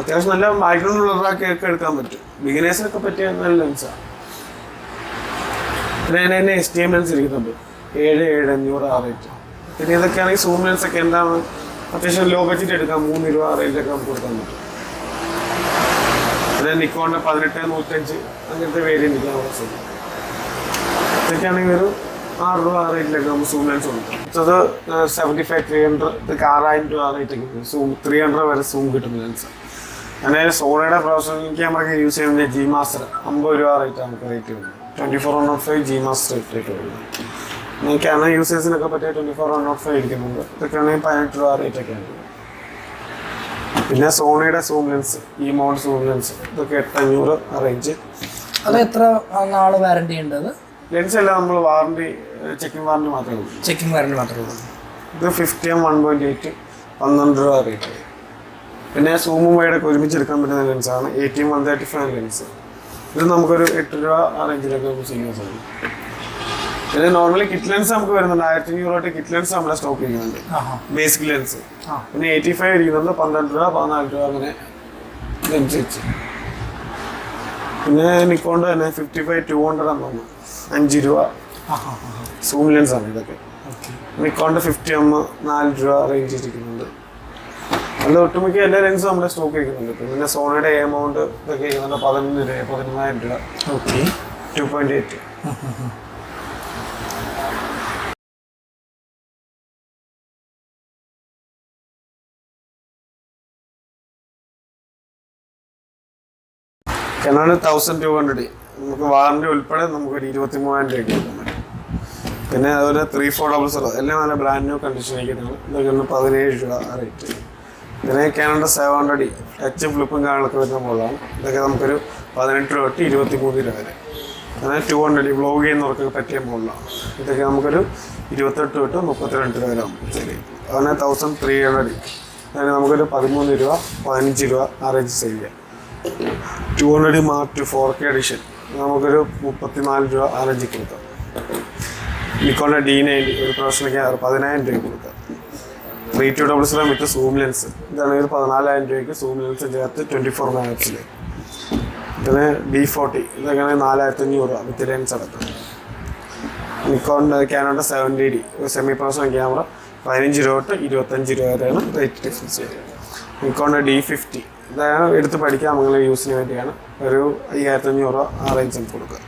അത്യാവശ്യം നല്ല ബാക്ക്ഗ്രൗണ്ട് ഉള്ളവരൊക്കെ ഒക്കെ എടുക്കാൻ പറ്റും. ബിഗിനേഴ്സിനൊക്കെ പറ്റിയ നല്ല ലെൻസാണ് അതിന് തന്നെ എസ് ടി എം ലെൻസ് ഇരിക്കുന്നുണ്ട്. ഏഴ് ഏഴ് അഞ്ഞൂറ് ആ റേറ്റ് പിന്നെ ഇതൊക്കെയാണെങ്കിൽ സൂം ലെൻസ് ഒക്കെ എന്താണ്? അത്യാവശ്യം ലോ ബഡ്ജറ്റ് എടുക്കാം. മൂന്ന് രൂപ ആ റേറ്റിലൊക്കെ നമുക്ക് കൊടുക്കാൻ പറ്റും. പിന്നെ നിക്കോണിന്റെ പതിനെട്ട് നൂറ്റഞ്ച് അങ്ങനത്തെ വേരിയന്റ് ക്യാമറസ് ഇതൊക്കെയാണെങ്കിൽ ഒരു ആറ് രൂപ ആ റേറ്റിലൊക്കെ നമുക്ക് സൂം ലെൻസ് കൊടുക്കും. അത് സെവന്റി ഫൈവ് ത്രീ ഹൺഡ്രഡ് ഇതൊക്കെ ആറായിരം രൂപ ആ റേറ്റൊക്കെ സൂം ത്രീ ഹൺഡ്രഡ് വരെ സൂം കിട്ടുന്ന ലെൻസ് അങ്ങനെ സോണിയുടെ പ്രൊഫഷണൽ ക്യാമറയ്ക്ക് യൂസ് ചെയ്യുന്നത് ജി മാസ്റ്റർ അമ്പത് രൂപ റേറ്റ് നമുക്ക് റേറ്റ് വരുന്നത്. Twenty four one note five G master rate വരുന്നത് ക്യാമറ യൂസേഴ്സിനൊക്കെ പറ്റിയ twenty four one note five ഇരിക്കുന്നുണ്ട് ഇതൊക്കെയാണെങ്കിൽ പതിനെട്ട് രൂപ റേറ്റ് ആണ്. പിന്നെ സോണിയുടെ സൂം ലെൻസ് ഈ മോഡ് സൂം ലെൻസ് ഇതൊക്കെ എട്ടഞ്ഞൂറ് റേഞ്ച് അത് എത്ര നാൾ വാറണ്ടി ഉണ്ട് ലെൻസ് എല്ലാം നമ്മൾ വാറണ്ടി ചെക്കിംഗ് വാറണ്ടി മാത്രമേ ഉള്ളൂ. ചെക്കിംഗ് വാറണ്ടി മാത്രമേ ഉള്ളൂ. ഇത് fifty M one point eight പന്ത്രണ്ട് രൂപ റേറ്റ് പിന്നെ സൂമും വൈഡൊക്കെ ഒരുമിച്ച് എടുക്കാൻ പറ്റുന്ന ലെൻസാണ് eighteen one thirty five lens ഇത് നമുക്കൊരു എട്ട് രൂപ ആ റേഞ്ചിലൊക്കെ നമുക്ക് ചെയ്യാൻ സാധിക്കും. പിന്നെ നോർമലി കിറ്റ് ലെൻസ് നമുക്ക് വരുന്നുണ്ട്. ആയിരത്തി അഞ്ഞൂറ് തൊട്ട് കിറ്റ് ലെൻസ് നമ്മളെ സ്റ്റോക്ക് ചെയ്യുന്നുണ്ട്. ബേസിക് ലെൻസ് പിന്നെ എയ്റ്റി ഫൈവ് ഇരിക്കുന്നുണ്ട്. പന്ത്രണ്ട് രൂപ പതിനാല് രൂപ അങ്ങനെ ലെൻസ് വെച്ച് പിന്നെ നിക്കോണ്ട് തന്നെ ഫിഫ്റ്റി ഫൈവ് ടു ഹൺഡ്രഡ് ആണ് തോന്നുന്നു. അഞ്ച് രൂപ. സൂം ലെൻസ് ആണ് ഇതൊക്കെ. നിക്കോണ്ട് ഫിഫ്റ്റി എം നാല് രൂപ റേഞ്ച് ഇരിക്കുന്നുണ്ട് അതിൽ ഒട്ടുമിക്ക എല്ലാ ലെൻസും നമ്മുടെ സ്റ്റോക്ക് ഇരിക്കുന്നുണ്ട് ഇപ്പം പിന്നെ സോണിയുടെ എമൗണ്ട് ഇതൊക്കെ ഇരിക്കുന്നുണ്ട് പതിനൊന്ന് രൂപ പതിനൊന്നായിരം രൂപ. ഓക്കെ ടു പോയിന്റ് എയ്റ്റ് എന്നാണ് തൗസൻഡ് ടു ഹൺഡ്രഡ് നമുക്ക് വാറണ്ടി ഉൾപ്പെടെ നമുക്ക് ഒരു ഇരുപത്തി മൂവായിരം രൂപയ്ക്ക് കിട്ടാൻ പറ്റും പിന്നെ അതുപോലെ ത്രീ ഫോർ ഡബിൾ സീറോ എല്ലാം നല്ല ബ്രാൻഡ് ന്യൂ കണ്ടീഷനിലേക്ക് ഇതൊക്കെ ഒന്ന് പതിനേഴ് രൂപ റേറ്റ് പിന്നെ കാനഡ സെവൻ ഹൺഡ്രഡ് ടച്ചും ഫ്ലിപ്പും കാര്യങ്ങളൊക്കെ വരുന്ന മോഡലാണ്. ഇതൊക്കെ നമുക്കൊരു പതിനെട്ട് രൂപ തൊട്ട് ഇരുപത്തി മൂന്ന് രൂപ വരെ. അങ്ങനെ ടു. ഹൺഡ്രഡ് വ്ലോഗ് ചെയ്യുന്നവർക്ക് പറ്റിയ മുകളിലാണ് ഇതൊക്കെ നമുക്കൊരു ഇരുപത്തെട്ട് തൊട്ട് മുപ്പത്തിരണ്ട് രൂപ വരെ ശരി. അങ്ങനെ തൗസൻഡ് ത്രീ ഹൺഡ്രഡ് അങ്ങനെ നമുക്കൊരു പതിമൂന്ന് രൂപ പതിനഞ്ച് രൂപ ആ റേഞ്ച് സെയിൽ ചെയ്യാം. Two hundred mark four K edition നമുക്കൊരു മുപ്പത്തിനാല് രൂപ ആ റേഞ്ചിൽ കൊടുക്കാം നിക്കോണിന്റെ ഡി നയൻ ഒരു ക്യാമറ പതിനായിരം രൂപ കൊടുക്കാം three two double seven with zoom lens ഇതാണ് ഒരു പതിനാലായിരം രൂപയ്ക്ക് സൂം ലെൻസ് ചേർത്ത് ട്വന്റി ഫോർ മാക്സിൽ പിന്നെ ബി ഫോർട്ടി ഇതൊക്കെ നാലായിരത്തി അഞ്ഞൂറ് രൂപ വിത്ത് ലെൻസ് അടക്കം. നിക്കോണിന്റെ ക്യാനോയുടെ seven D D semi professional camera പതിനഞ്ച് രൂപ തൊട്ട് ഇരുപത്തഞ്ച് രൂപ വരെയാണ് റേറ്റ് ഡിഫറൻസ് വരിക. നിക്കോണിന്റെ ഡി ഫിഫ്റ്റി ഇതാണ് എടുത്ത് പഠിക്കാൻ അങ്ങനെ യൂസിന് വേണ്ടിയാണ്. ഒരു അയ്യായിരത്തി അഞ്ഞൂറ് രൂപ ആ റേഞ്ച് നമുക്ക് കൊടുക്കുക.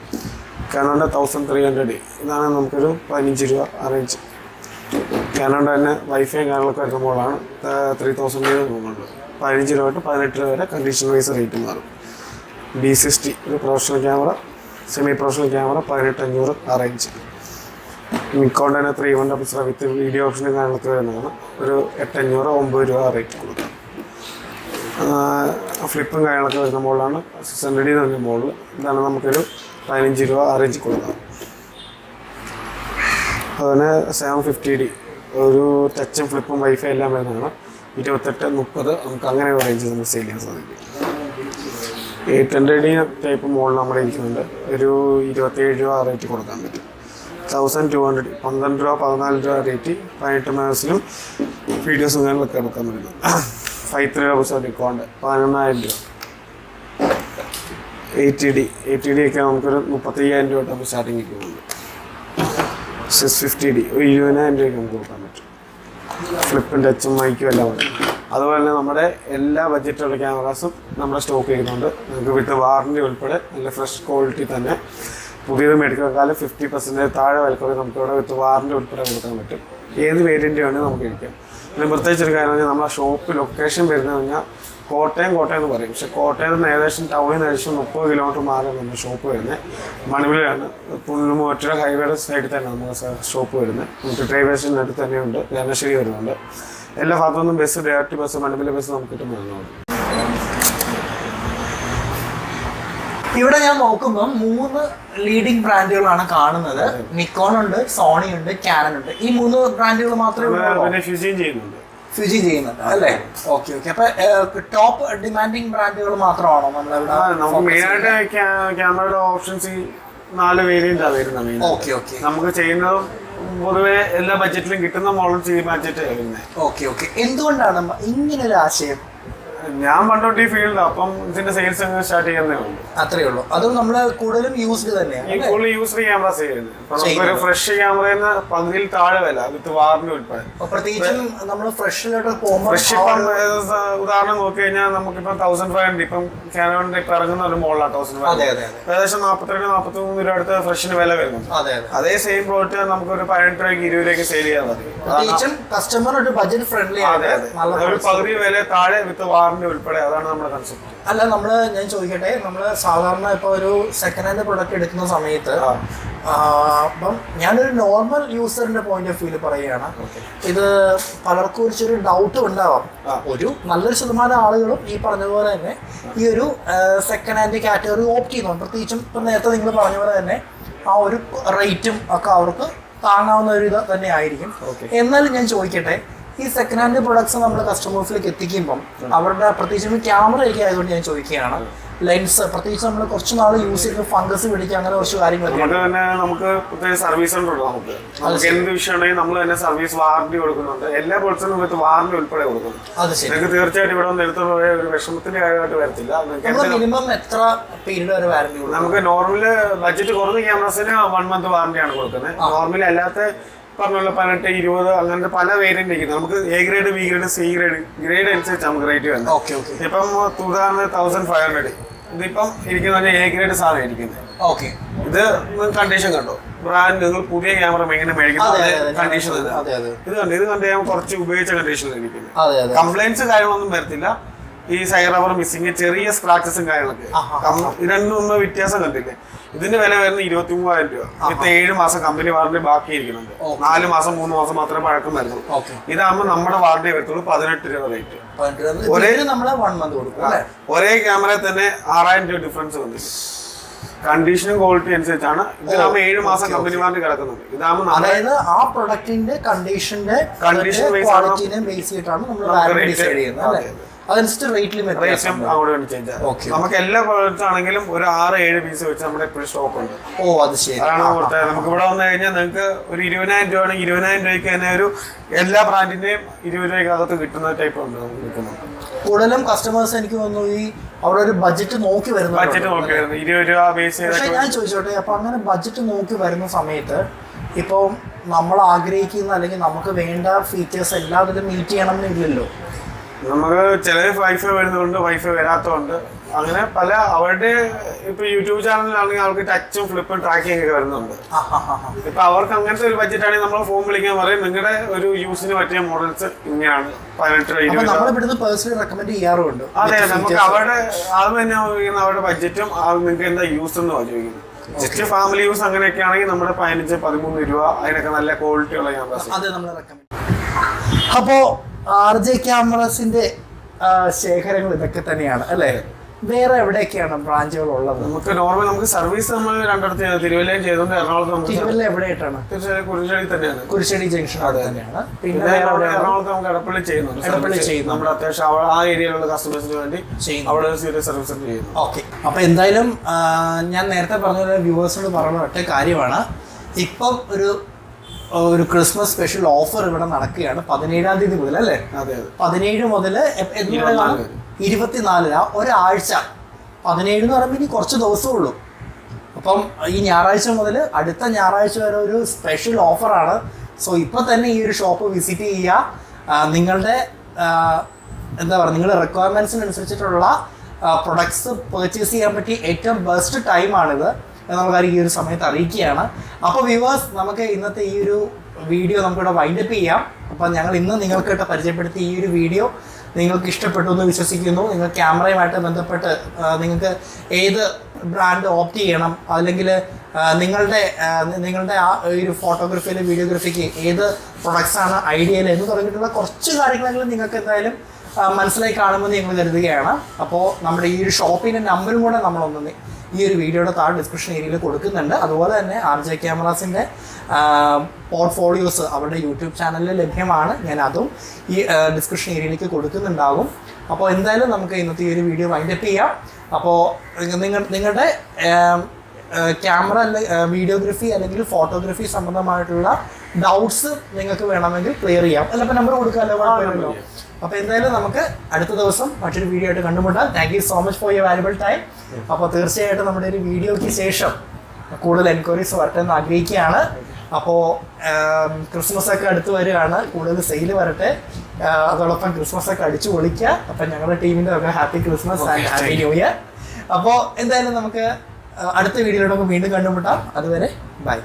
കാനോണിന്റെ തൗസൻഡ് ത്രീ ഹൺഡ്രഡ് ഇതാണ് നമുക്കൊരു പതിനഞ്ച് രൂപ ആ റേഞ്ച് കാനോണിന്റെ തന്നെ വൈഫൈ കാര്യങ്ങളൊക്കെ വരുമ്പോഴാണ് ത്രീ തൗസൻഡ് പോകുന്നുണ്ട് പതിനഞ്ച് രൂപ തൊട്ട് പതിനെട്ട് രൂപ വരെ കണ്ടീഷൻ വൈസ് റേറ്റ് മാറും ഡി സിക്സ്റ്റി ഒരു professional camera semi professional camera പതിനെട്ട് അഞ്ഞൂറ് ആ റേഞ്ച് നിക്കോൺ തന്നെ three one double with video ഓപ്ഷനും കാര്യങ്ങളൊക്കെ വരുന്നതാണ്. ഒരു എട്ടഞ്ഞൂറ് ഒമ്പത് രൂപ ആ റേറ്റ് കൊടുക്കാം. ഫ്ലിപ്പും കാര്യങ്ങളൊക്കെ വരുന്ന മോളാണ്. സിക്സ് ഹൺഡ്രഡിൽ നിന്ന് വരുന്ന മോളിൽ ഇതാണ് നമുക്കൊരു പതിനഞ്ച് രൂപ ആ റേഞ്ചിൽ കൊടുക്കാം. അതുപോലെ സെവൻ ഫിഫ്റ്റി ഡി ഒരു ടച്ചും ഫ്ലിപ്പും വൈഫൈ എല്ലാം വരുന്നതാണ് ഇരുപത്തെട്ട് മുപ്പത് നമുക്ക് അങ്ങനെ ഒരു റേഞ്ച് നമുക്ക് സെയിൽ ചെയ്യാൻ സാധിക്കും. എയ്റ്റ് ഹൺഡ്രഡ് ടൈപ്പ് മോഡൽ നമ്മുടെ ഇരിക്കുന്നുണ്ട്. ഒരു ഇരുപത്തേഴ് രൂപ റേറ്റ് കൊടുക്കാൻ പറ്റും. തൗസൻഡ് ടു ഹൺഡ്രഡ് പന്ത്രണ്ട് രൂപ പതിനാല് രൂപ റേറ്റ് പതിനെട്ട് മാസത്തിലും വീഡിയോസും കാര്യങ്ങളൊക്കെ എടുക്കാൻ പറ്റുന്നു ഫൈവ് ത്രീ രൂപ സോറി ഡിക്കോണ്ട് പതിനൊന്നായിരം രൂപ. എയ്റ്റി ഡി എയ്റ്റി ഡി ഒക്കെ നമുക്കൊരു മുപ്പത്തയ്യായിരം രൂപ സ്റ്റാർട്ടിങ് കിട്ടുന്നുണ്ട് സിക്സ് ഫിഫ്റ്റി ഡി ഇരുപതിനായിരം രൂപയ്ക്ക് നമുക്ക് കൊടുക്കാൻ പറ്റും. ഫ്ലിപ്പും ടച്ചും മൈക്കും എല്ലാം ഉണ്ട്. അതുപോലെ തന്നെ നമ്മുടെ എല്ലാ ബഡ്ജറ്റുള്ള ക്യാമറാസും നമ്മുടെ സ്റ്റോക്ക് ചെയ്യുന്നുണ്ട് നിങ്ങൾക്ക് വിത്ത് വാറണ്ടി ഉൾപ്പെടെ നല്ല ഫ്രഷ് ക്വാളിറ്റി തന്നെ. പുതിയത് മേടിക്കുന്നതിനേക്കാളും ഫിഫ്റ്റി പെർസെന്റേജ് താഴെ വിലക്കുറവ് നമുക്ക് ഇവിടെ വിത്ത് വാറണ്ടി ഉൾപ്പെടെ കൊടുക്കാൻ പറ്റും. ഏത് വേരിയന്റ് വേണമെങ്കിൽ നമുക്ക് കഴിക്കാം പിന്നെ പ്രത്യേകിച്ച് ഒരു കാര്യം പറഞ്ഞാൽ നമ്മുടെ ഷോപ്പ് ലൊക്കേഷൻ വരുന്നത് പറഞ്ഞാൽ കോട്ടയം കോട്ടയം എന്ന് പറയും. പക്ഷെ കോട്ടയത്ത് നിന്ന് ഏകദേശം ടൗണിൽ നിന്ന് ഏകദേശം മുപ്പത് കിലോമീറ്റർ മാറി നമ്മുടെ ഷോപ്പ് വരുന്നത് മണിമലയാണ് പുല്ലുമൂറ്റ ഹൈവേയുടെ സൈഡിൽ തന്നെ നമ്മുടെ ഷോപ്പ് വരുന്നത് നമുക്ക് ട്രെയിൻ സ്റ്റേഷന്റെ അടുത്ത് തന്നെയുണ്ട്. ജ്ഞാനശ്ശേരി വരുന്നുണ്ട്. എല്ലാ ഭാഗത്തു നിന്നും bus direct bus Manimala bus നമുക്ക് കിട്ടും വരുന്നുണ്ട് ഇവിടെ ഞാൻ നോക്കുമ്പോൾ മൂന്ന് ലീഡിംഗ് ബ്രാൻഡുകളാണ് കാണുന്നത്. നിക്കോൺ ഉണ്ട് സോണി ഉണ്ട് കാനൺ ഉണ്ട്. ഈ മൂന്ന് ബ്രാൻഡുകൾ മാത്രമേ പിന്നെ ഫ്യൂസിയും ചെയ്യുന്നുണ്ട്. ഫിജി ചെയ്യുന്നുണ്ട് അല്ലേ? Okay okay. അപ്പൊ ടോപ്പ് ഡിമാൻഡിങ് ബ്രാൻഡുകൾ മാത്രമാണോ നമ്മളിവിടെ ആ, നമുക്ക് ക്യാമറയുടെ ഓപ്ഷൻസ് ഈ നാല് വേരിയന്റാണ് വരുന്നത് മെയിൻ ഓക്കെ ഓക്കെ. നമുക്ക് ചെയ്യുന്നതും പൊതുവെ എല്ലാ ബഡ്ജറ്റിലും കിട്ടുന്ന മോഡൽ ചെയ്യുന്ന ബഡ്ജറ്റ് ഓക്കെ ഓക്കെ. എന്തുകൊണ്ടാണ് ഇങ്ങനെ ഇങ്ങനൊരു ആശയം ഞാൻ പണ്ടോട്ട് ഈ ഫീൽഡ് അപ്പം ഇതിന്റെ സെയിൽസ് സ്റ്റാർട്ട് ചെയ്യുന്നേ ഉള്ളൂ. അത്രേ ഉള്ളൂ. അതും നമ്മൾ കൂടുതലും യൂസ് തന്നെയാണ് ഈ കൂടുതൽ ക്യാമറ ചെയ്യുന്നത്. ഫ്രഷ് ക്യാമറയിൽ പകുതിയിൽ താഴെ വില വിത്ത് വാറിന്റെ അപ്പൊ പ്രത്യേകിച്ചും നമ്മൾ ഫ്രഷിലോട്ട് പോകുമ്പോൾ ഫ്രഷ് ഇപ്പം ഉദാഹരണം നോക്കി കഴിഞ്ഞാൽ നമുക്കിപ്പം തൗസൻഡ് ഫൈവ് ഹൺഡ്രഡ് ഇപ്പം ക്യാനോണിന്റെ ഇപ്പൊ ഇറങ്ങുന്ന ഒരു മോളാണ് തൗസൻഡ് ഫൈവ് ഏകദേശം നാൽപ്പത്തിരണ്ട് നാൽപ്പത്തി മൂന്ന് രൂപ അടുത്ത് ഫ്രഷിന് വില വരുന്നുണ്ട്. അതെ സെയിം പ്രോഡക്റ്റ് നമുക്ക് ഒരു പതിനെട്ട് രൂപയ്ക്ക് ഇരുപത് രൂപയ്ക്ക് സെയിൽ ചെയ്യാൻ മതി കസ്റ്റമർ ഒരു ബഡ്ജറ്റ് ഫ്രണ്ട്ലി അതെ അതെ. ഒരു പകുതി വില താഴെ വിത്ത് വാറിന്റെ ഉൾപ്പെടെ അതാണ് നമ്മുടെ കൺസെപ്റ്റ് അല്ല നമ്മൾ ഞാൻ ചോദിക്കട്ടെ നമ്മൾ സാധാരണ ഇപ്പൊ ഒരു സെക്കൻഡ് ഹാൻഡ് പ്രൊഡക്റ്റ് എടുക്കുന്ന സമയത്ത് അപ്പം ഞാനൊരു നോർമൽ യൂസറിന്റെ പോയിന്റ് ഓഫ് വ്യൂൽ പറയുകയാണ്. ഇത് പലർക്കും ഒരു ഡൗട്ട് ഉണ്ടാവാം. ഒരു നല്ലൊരു ശതമാനം ആളുകളും ഈ പറഞ്ഞതുപോലെ തന്നെ ഈ ഒരു സെക്കൻഡ് ഹാൻഡ് കാറ്റഗറി ഓപ്റ്റ് ചെയ്യുന്നു. പ്രത്യേകിച്ചും ഇപ്പം നേരത്തെ നിങ്ങൾ പറഞ്ഞ പോലെ തന്നെ ആ ഒരു റേറ്റും ഒക്കെ അവർക്ക് താങ്ങാവുന്ന ഒരു ഇത് തന്നെ ആയിരിക്കും എന്നാലും ഞാൻ ചോദിക്കട്ടെ ഈ സെക്കൻഡ് ഹാൻഡ് പ്രൊഡക്ട്സ് നമ്മൾ കസ്റ്റമേഴ്സിലേക്ക് എത്തിക്കുമ്പം അവരുടെ പ്രത്യേകിച്ച് ക്യാമറ ഒക്കെ ആയതുകൊണ്ട് ഞാൻ ചോദിക്കുകയാണ്. ലെൻസ് പ്രത്യേകിച്ച് നമ്മൾ കുറച്ച് നാൾ യൂസ് ചെയ്ത് ഫംഗസ് പിടിക്കുക അങ്ങനെ കുറച്ച് കാര്യങ്ങൾ നമുക്ക് തന്നെ നമുക്ക് പ്രത്യേക സർവീസ് ഉണ്ടല്ലോ ഉണ്ട് നമുക്ക്. നമുക്ക് എന്ത് വിഷയം നമ്മൾ തന്നെ സർവീസ് വാറണ്ടി കൊടുക്കുന്നുണ്ട്. എല്ലാ ബോൾസിനും നമുക്ക് വാറണ്ടി ഉൾപ്പെടെ കൊടുക്കുന്നു. അത് ശരി. നിങ്ങൾക്ക് തീർച്ചയായിട്ടും ഇവിടെ വന്ന് എടുത്ത് പോയ ഒരു വിഷമത്തിന്റെ കാര്യമായിട്ട് വരത്തില്ല. മിനിമം എത്ര പീരീഡ് വരെ വാറണ്ടി നമുക്ക് നോർമൽ ബഡ്ജറ്റ് കുറഞ്ഞ ക്യാമറസിന് വൺ മന്ത് വാറണ്ടിയാണ് കൊടുക്കുന്നത്. നോർമലി അല്ലാത്ത പറഞ്ഞ പതിനെട്ട് ഇരുപത് അങ്ങനത്തെ പല വേരിയന്റ് ഇരിക്കുന്നത് നമുക്ക് A grade B grade C grade grade അനുസരിച്ച് നമുക്ക് റേറ്റ് ഓക്കെ ഇപ്പം ഉദാഹരണം തൗസൻഡ് ഫൈവ് ഹൺഡ്രഡ് ഇതിപ്പം ഇരിക്കുന്ന എ ഗ്രേഡ് സാധനം ഇരിക്കുന്നത്. ഓക്കെ ഇത് കണ്ടീഷൻ കണ്ടോ? ബ്രാൻഡ് നിങ്ങൾ പുതിയ ക്യാമറ എങ്ങനെ മേടിക്കുന്നത് കണ്ടീഷൻ ഇത്. കണ്ട്? ഇത് കണ്ട്? ഞാൻ കുറച്ച് ഉപയോഗിച്ച കണ്ടീഷനിൽ ഇരിക്കുന്നത്. കംപ്ലൈൻസ് കാര്യങ്ങളൊന്നും വരത്തില്ല. ഈ സൈറവർ റബ്ബർ മിസ്സിങ് ചെറിയ സ്ക്രാച്ചസും കാര്യങ്ങളൊക്കെ. രണ്ടും ഒന്ന് വ്യത്യാസം കണ്ടില്ലേ? ഇതിന്റെ വില വരുന്നത് ഇരുപത്തി മൂവായിരം രൂപ ഇപ്പൊ ഏഴ് മാസം കമ്പനി വാറണ്ടി ബാക്കി ഇരിക്കുന്നുണ്ട്. നാല് മാസം മൂന്ന് മാസം മാത്രമേ പഴക്കം വരുന്നുള്ളൂ. ഓക്കെ. ഇതാകുമ്പോൾ നമ്മുടെ വാറണ്ടി വരത്തുള്ളൂ പതിനെട്ട് രൂപ റേറ്റ് ഒരേ നമ്മളെ വൺ മന്ത് കൊടുക്കുക അല്ലേ? ഒരേ ക്യാമറയിൽ തന്നെ ആറായിരം രൂപ ഡിഫറൻസ് വന്നു കണ്ടീഷനും ക്വാളിറ്റി അനുസരിച്ചാണ്. ഇതിനാകുമ്പോൾ ഏഴ് മാസം കമ്പനി വാറണ്ടി കിടക്കുന്നുണ്ട്. ഇതാകുമ്പോൾ അതായത് ആ പ്രൊഡക്റ്റിന്റെ കണ്ടീഷന്റെ കണ്ടീഷൻ ബേസ് ചെയ്തിട്ടാണ് നമ്മൾ ഡിസൈഡ് ചെയ്യുന്നത് അതനുസരിച്ച് റേറ്റ് വേണ്ടി നമുക്ക് എല്ലാ പ്രോഡക്റ്റ് ആണെങ്കിലും ഒരു ആറ് ഏഴ് പീസ് വെച്ച് നമ്മുടെ എപ്പോഴും സ്റ്റോക്ക് ഉണ്ട്. ഓ അത് ശരി. അതാണ് നമുക്ക് ഇവിടെ വന്നു കഴിഞ്ഞാൽ നിങ്ങൾക്ക് ഒരു ഇരുപതിനായിരം രൂപ ആണെങ്കിൽ ഇരുപതിനായിരം രൂപയ്ക്ക് തന്നെ ഒരു എല്ലാ ബ്രാൻഡിന്റെയും ഇരുപത് രൂപയ്ക്കകത്ത് കിട്ടുന്ന ടൈപ്പ് ഉണ്ട് നമുക്ക് കൂടുതലും കസ്റ്റമേഴ്സ് എനിക്ക് തോന്നുന്നു ഈ അവിടെ ഒരു ബഡ്ജറ്റ് നോക്കി വരുന്നു ബഡ്ജറ്റ് നോക്കി വരുന്നത്. ഇരുപത് രൂപ ബേസ് ചെയ്ത് ഞാൻ ചോദിച്ചോട്ടെ അപ്പൊ അങ്ങനെ ബഡ്ജറ്റ് നോക്കി വരുന്ന സമയത്ത് ഇപ്പോൾ നമ്മൾ ആഗ്രഹിക്കുന്ന അല്ലെങ്കിൽ നമുക്ക് വേണ്ട ഫീച്ചേഴ്സ് എല്ലാവരും മീറ്റ് ചെയ്യണം എന്നില്ലല്ലോ. നമുക്ക് ചില വൈഫൈ വരുന്നുണ്ട് വൈഫൈ വരാത്തതുണ്ട്. അങ്ങനെ പല അവരുടെ ഇപ്പൊ യൂട്യൂബ് ചാനലിലാണെങ്കിൽ അവർക്ക് ടച്ചും ഫ്ലിപ്പും ട്രാക്കിംഗ് ഒക്കെ വരുന്നുണ്ട്. ഇപ്പൊ അവർക്ക് അങ്ങനത്തെ ഒരു ബഡ്ജറ്റ് ആണെങ്കിൽ നമ്മൾ ഫോൺ വിളിക്കാൻ പറയും നിങ്ങളുടെ ഒരു യൂസിന് പറ്റിയ മോഡൽസ് ഇങ്ങനെയാണ്. പതിനെട്ട് ഇരുപത് അതെ നമുക്ക് അവരുടെ അത് തന്നെ അവരുടെ ബഡ്ജറ്റും നിങ്ങൾക്ക് എന്താ യൂസ് എന്ന് ചോദിക്കുന്നത് ജസ്റ്റ് ഫാമിലി യൂസ് അങ്ങനെയൊക്കെ ആണെങ്കിൽ നമ്മുടെ പതിനഞ്ച് പതിമൂന്ന് രൂപ അതിനൊക്കെ നല്ല ക്വാളിറ്റി ഉള്ള ക്യാമറ അതെ നമ്മൾ റെക്കമെൻഡ് അപ്പോ ആർ ജെ ക്യാമറസിന്റെ ശേഖരങ്ങൾ ഇതൊക്കെ തന്നെയാണ് അല്ലേ? വേറെ എവിടെയൊക്കെയാണ് ബ്രാഞ്ചുകൾ ഉള്ളത്? നമുക്ക് നോർമൽ നമുക്ക് സർവീസ് നമ്മൾ രണ്ടിടത്ത്. തിരുവല്ലയും ചെയ്തുകൊണ്ട് എറണാകുളത്ത് നമുക്ക് തിരുവല്ല എവിടെയായിട്ടാണ്? തീർച്ചയായും കുരിശടി തന്നെയാണ്. കുരിശടി ജംഗ്ഷൻ അവിടെ തന്നെയാണ്. പിന്നെ എവിടെയാണ്? എറണാകുളത്ത് നമുക്ക് എടപ്പള്ളി ചെയ്യുന്നുണ്ട്. എടപ്പള്ളി ചെയ്യുന്നു. നമ്മുടെ അത്യാവശ്യം ആ ഏരിയയിലുള്ള കസ്റ്റമേഴ്സിന് വേണ്ടി ചെയ്യുന്നു. അവിടെ സീരിയസ് സർവീസ് ചെയ്യുന്നു. ഓക്കെ. അപ്പൊ എന്തായാലും ഞാൻ നേരത്തെ പറഞ്ഞ വ്യൂവേഴ്സിനോട് പറഞ്ഞ ഒറ്റ കാര്യമാണ്. ഇപ്പം ഒരു ഒരു ക്രിസ്മസ് സ്പെഷ്യൽ ഓഫർ ഇവിടെ നടക്കുകയാണ്. പതിനേഴാം തീയതി മുതൽ അല്ലേ? അതെ പതിനേഴ് മുതൽ വരെ. ഇരുപത്തിനാലിന ഒരാഴ്ച. പതിനേഴ് എന്ന് പറയുമ്പോൾ ഇനി കുറച്ച് ദിവസമേ ഉള്ളൂ. അപ്പം ഈ ഞായറാഴ്ച മുതൽ അടുത്ത ഞായറാഴ്ച വരെ ഒരു സ്പെഷ്യൽ ഓഫറാണ്. സോ ഇപ്പം തന്നെ ഈ ഒരു ഷോപ്പ് വിസിറ്റ് ചെയ്യുക. നിങ്ങളുടെ എന്താ പറയുക നിങ്ങളുടെ റിക്വയർമെന്റ്സിനനുസരിച്ചിട്ടുള്ള പ്രൊഡക്ട്സ് പർച്ചേസ് ചെയ്യാൻ പറ്റിയ ഏറ്റവും ബെസ്റ്റ് ടൈമാണിത് കാര്യം ഈ ഒരു സമയത്ത് അറിയിക്കുകയാണ്. അപ്പോൾ വ്യൂവേഴ്സ് നമുക്ക് ഇന്നത്തെ ഈ ഒരു വീഡിയോ നമുക്കിവിടെ വൈൻഡപ്പ് ചെയ്യാം. അപ്പം ഞങ്ങൾ ഇന്ന് നിങ്ങൾക്കിട്ട് പരിചയപ്പെടുത്തി ഈ ഒരു വീഡിയോ നിങ്ങൾക്ക് ഇഷ്ടപ്പെട്ടു എന്ന് വിശ്വസിക്കുന്നു. നിങ്ങൾ ക്യാമറയുമായിട്ട് ബന്ധപ്പെട്ട് നിങ്ങൾക്ക് ഏത് ബ്രാൻഡ് ഓപ്റ്റ് ചെയ്യണം അല്ലെങ്കിൽ നിങ്ങളുടെ നിങ്ങളുടെ ആ ഒരു ഫോട്ടോഗ്രാഫിയിൽ വീഡിയോഗ്രാഫിക്ക് ഏത് പ്രൊഡക്ട്സാണ് ഐഡിയയിൽ എന്ന് തുടങ്ങിയിട്ടുള്ള കുറച്ച് കാര്യങ്ങളെങ്കിലും നിങ്ങൾക്ക് എന്തായാലും മനസ്സിലായി കാണുമെന്ന് ഞങ്ങൾ കരുതുകയാണ്. അപ്പോൾ നമ്മുടെ ഈ ഒരു ഷോപ്പിന്റെ നമ്പറും കൂടെ നമ്മളൊന്ന് ഈ ഒരു വീഡിയോയുടെ താഴെ ഡിസ്ക്രിപ്ഷൻ ഏരിയയിൽ കൊടുക്കുന്നുണ്ട്. അതുപോലെ തന്നെ ആർ ജെ ക്യാമറാസിന്റെ പോർട്ട്ഫോളിയോസ് അവരുടെ യൂട്യൂബ് ചാനലിൽ ലഭ്യമാണ്. ഞാൻ അതും ഈ ഡിസ്ക്രിപ്ഷൻ ഏരിയയിലേക്ക് കൊടുക്കുന്നുണ്ടാകും. അപ്പോൾ എന്തായാലും നമുക്ക് ഇന്നത്തെ ഈ ഒരു വീഡിയോ വൈൻഡപ്പ് ചെയ്യാം. അപ്പോൾ നിങ്ങൾ നിങ്ങളുടെ ക്യാമറ അല്ലെ വീഡിയോഗ്രഫി അല്ലെങ്കിൽ ഫോട്ടോഗ്രഫി സംബന്ധമായിട്ടുള്ള ഡൗട്ട്സ് നിങ്ങൾക്ക് വേണമെങ്കിൽ ക്ലിയർ ചെയ്യാം. അല്ല ഇപ്പം നമ്പർ കൊടുക്കാമല്ലോ അപ്പോൾ എന്തായാലും നമുക്ക് അടുത്ത ദിവസം മറ്റൊരു വീഡിയോ ആയിട്ട് കണ്ടുമുട്ടാം. Thank you so much for you valuable time അപ്പോൾ തീർച്ചയായിട്ടും നമ്മുടെ ഒരു വീഡിയോയ്ക്ക് ശേഷം കൂടുതൽ എൻക്വയറീസ് വരട്ടെ എന്ന് ആഗ്രഹിക്കുകയാണ്. അപ്പോൾ ക്രിസ്മസ് ഒക്കെ അടുത്ത് വരികയാണ്. കൂടുതൽ സെയിൽ വരട്ടെ. അതോടൊപ്പം ക്രിസ്മസ് ഒക്കെ അടിച്ചു പൊളിക്കുക. അപ്പം ഞങ്ങളുടെ ടീമിന്റെ ഒക്കെ happy Christmas and happy new year അപ്പോൾ എന്തായാലും നമുക്ക് അടുത്ത വീഡിയോയിലൂടെ വീണ്ടും കണ്ടുമുട്ടാം. അതുവരെ ബൈ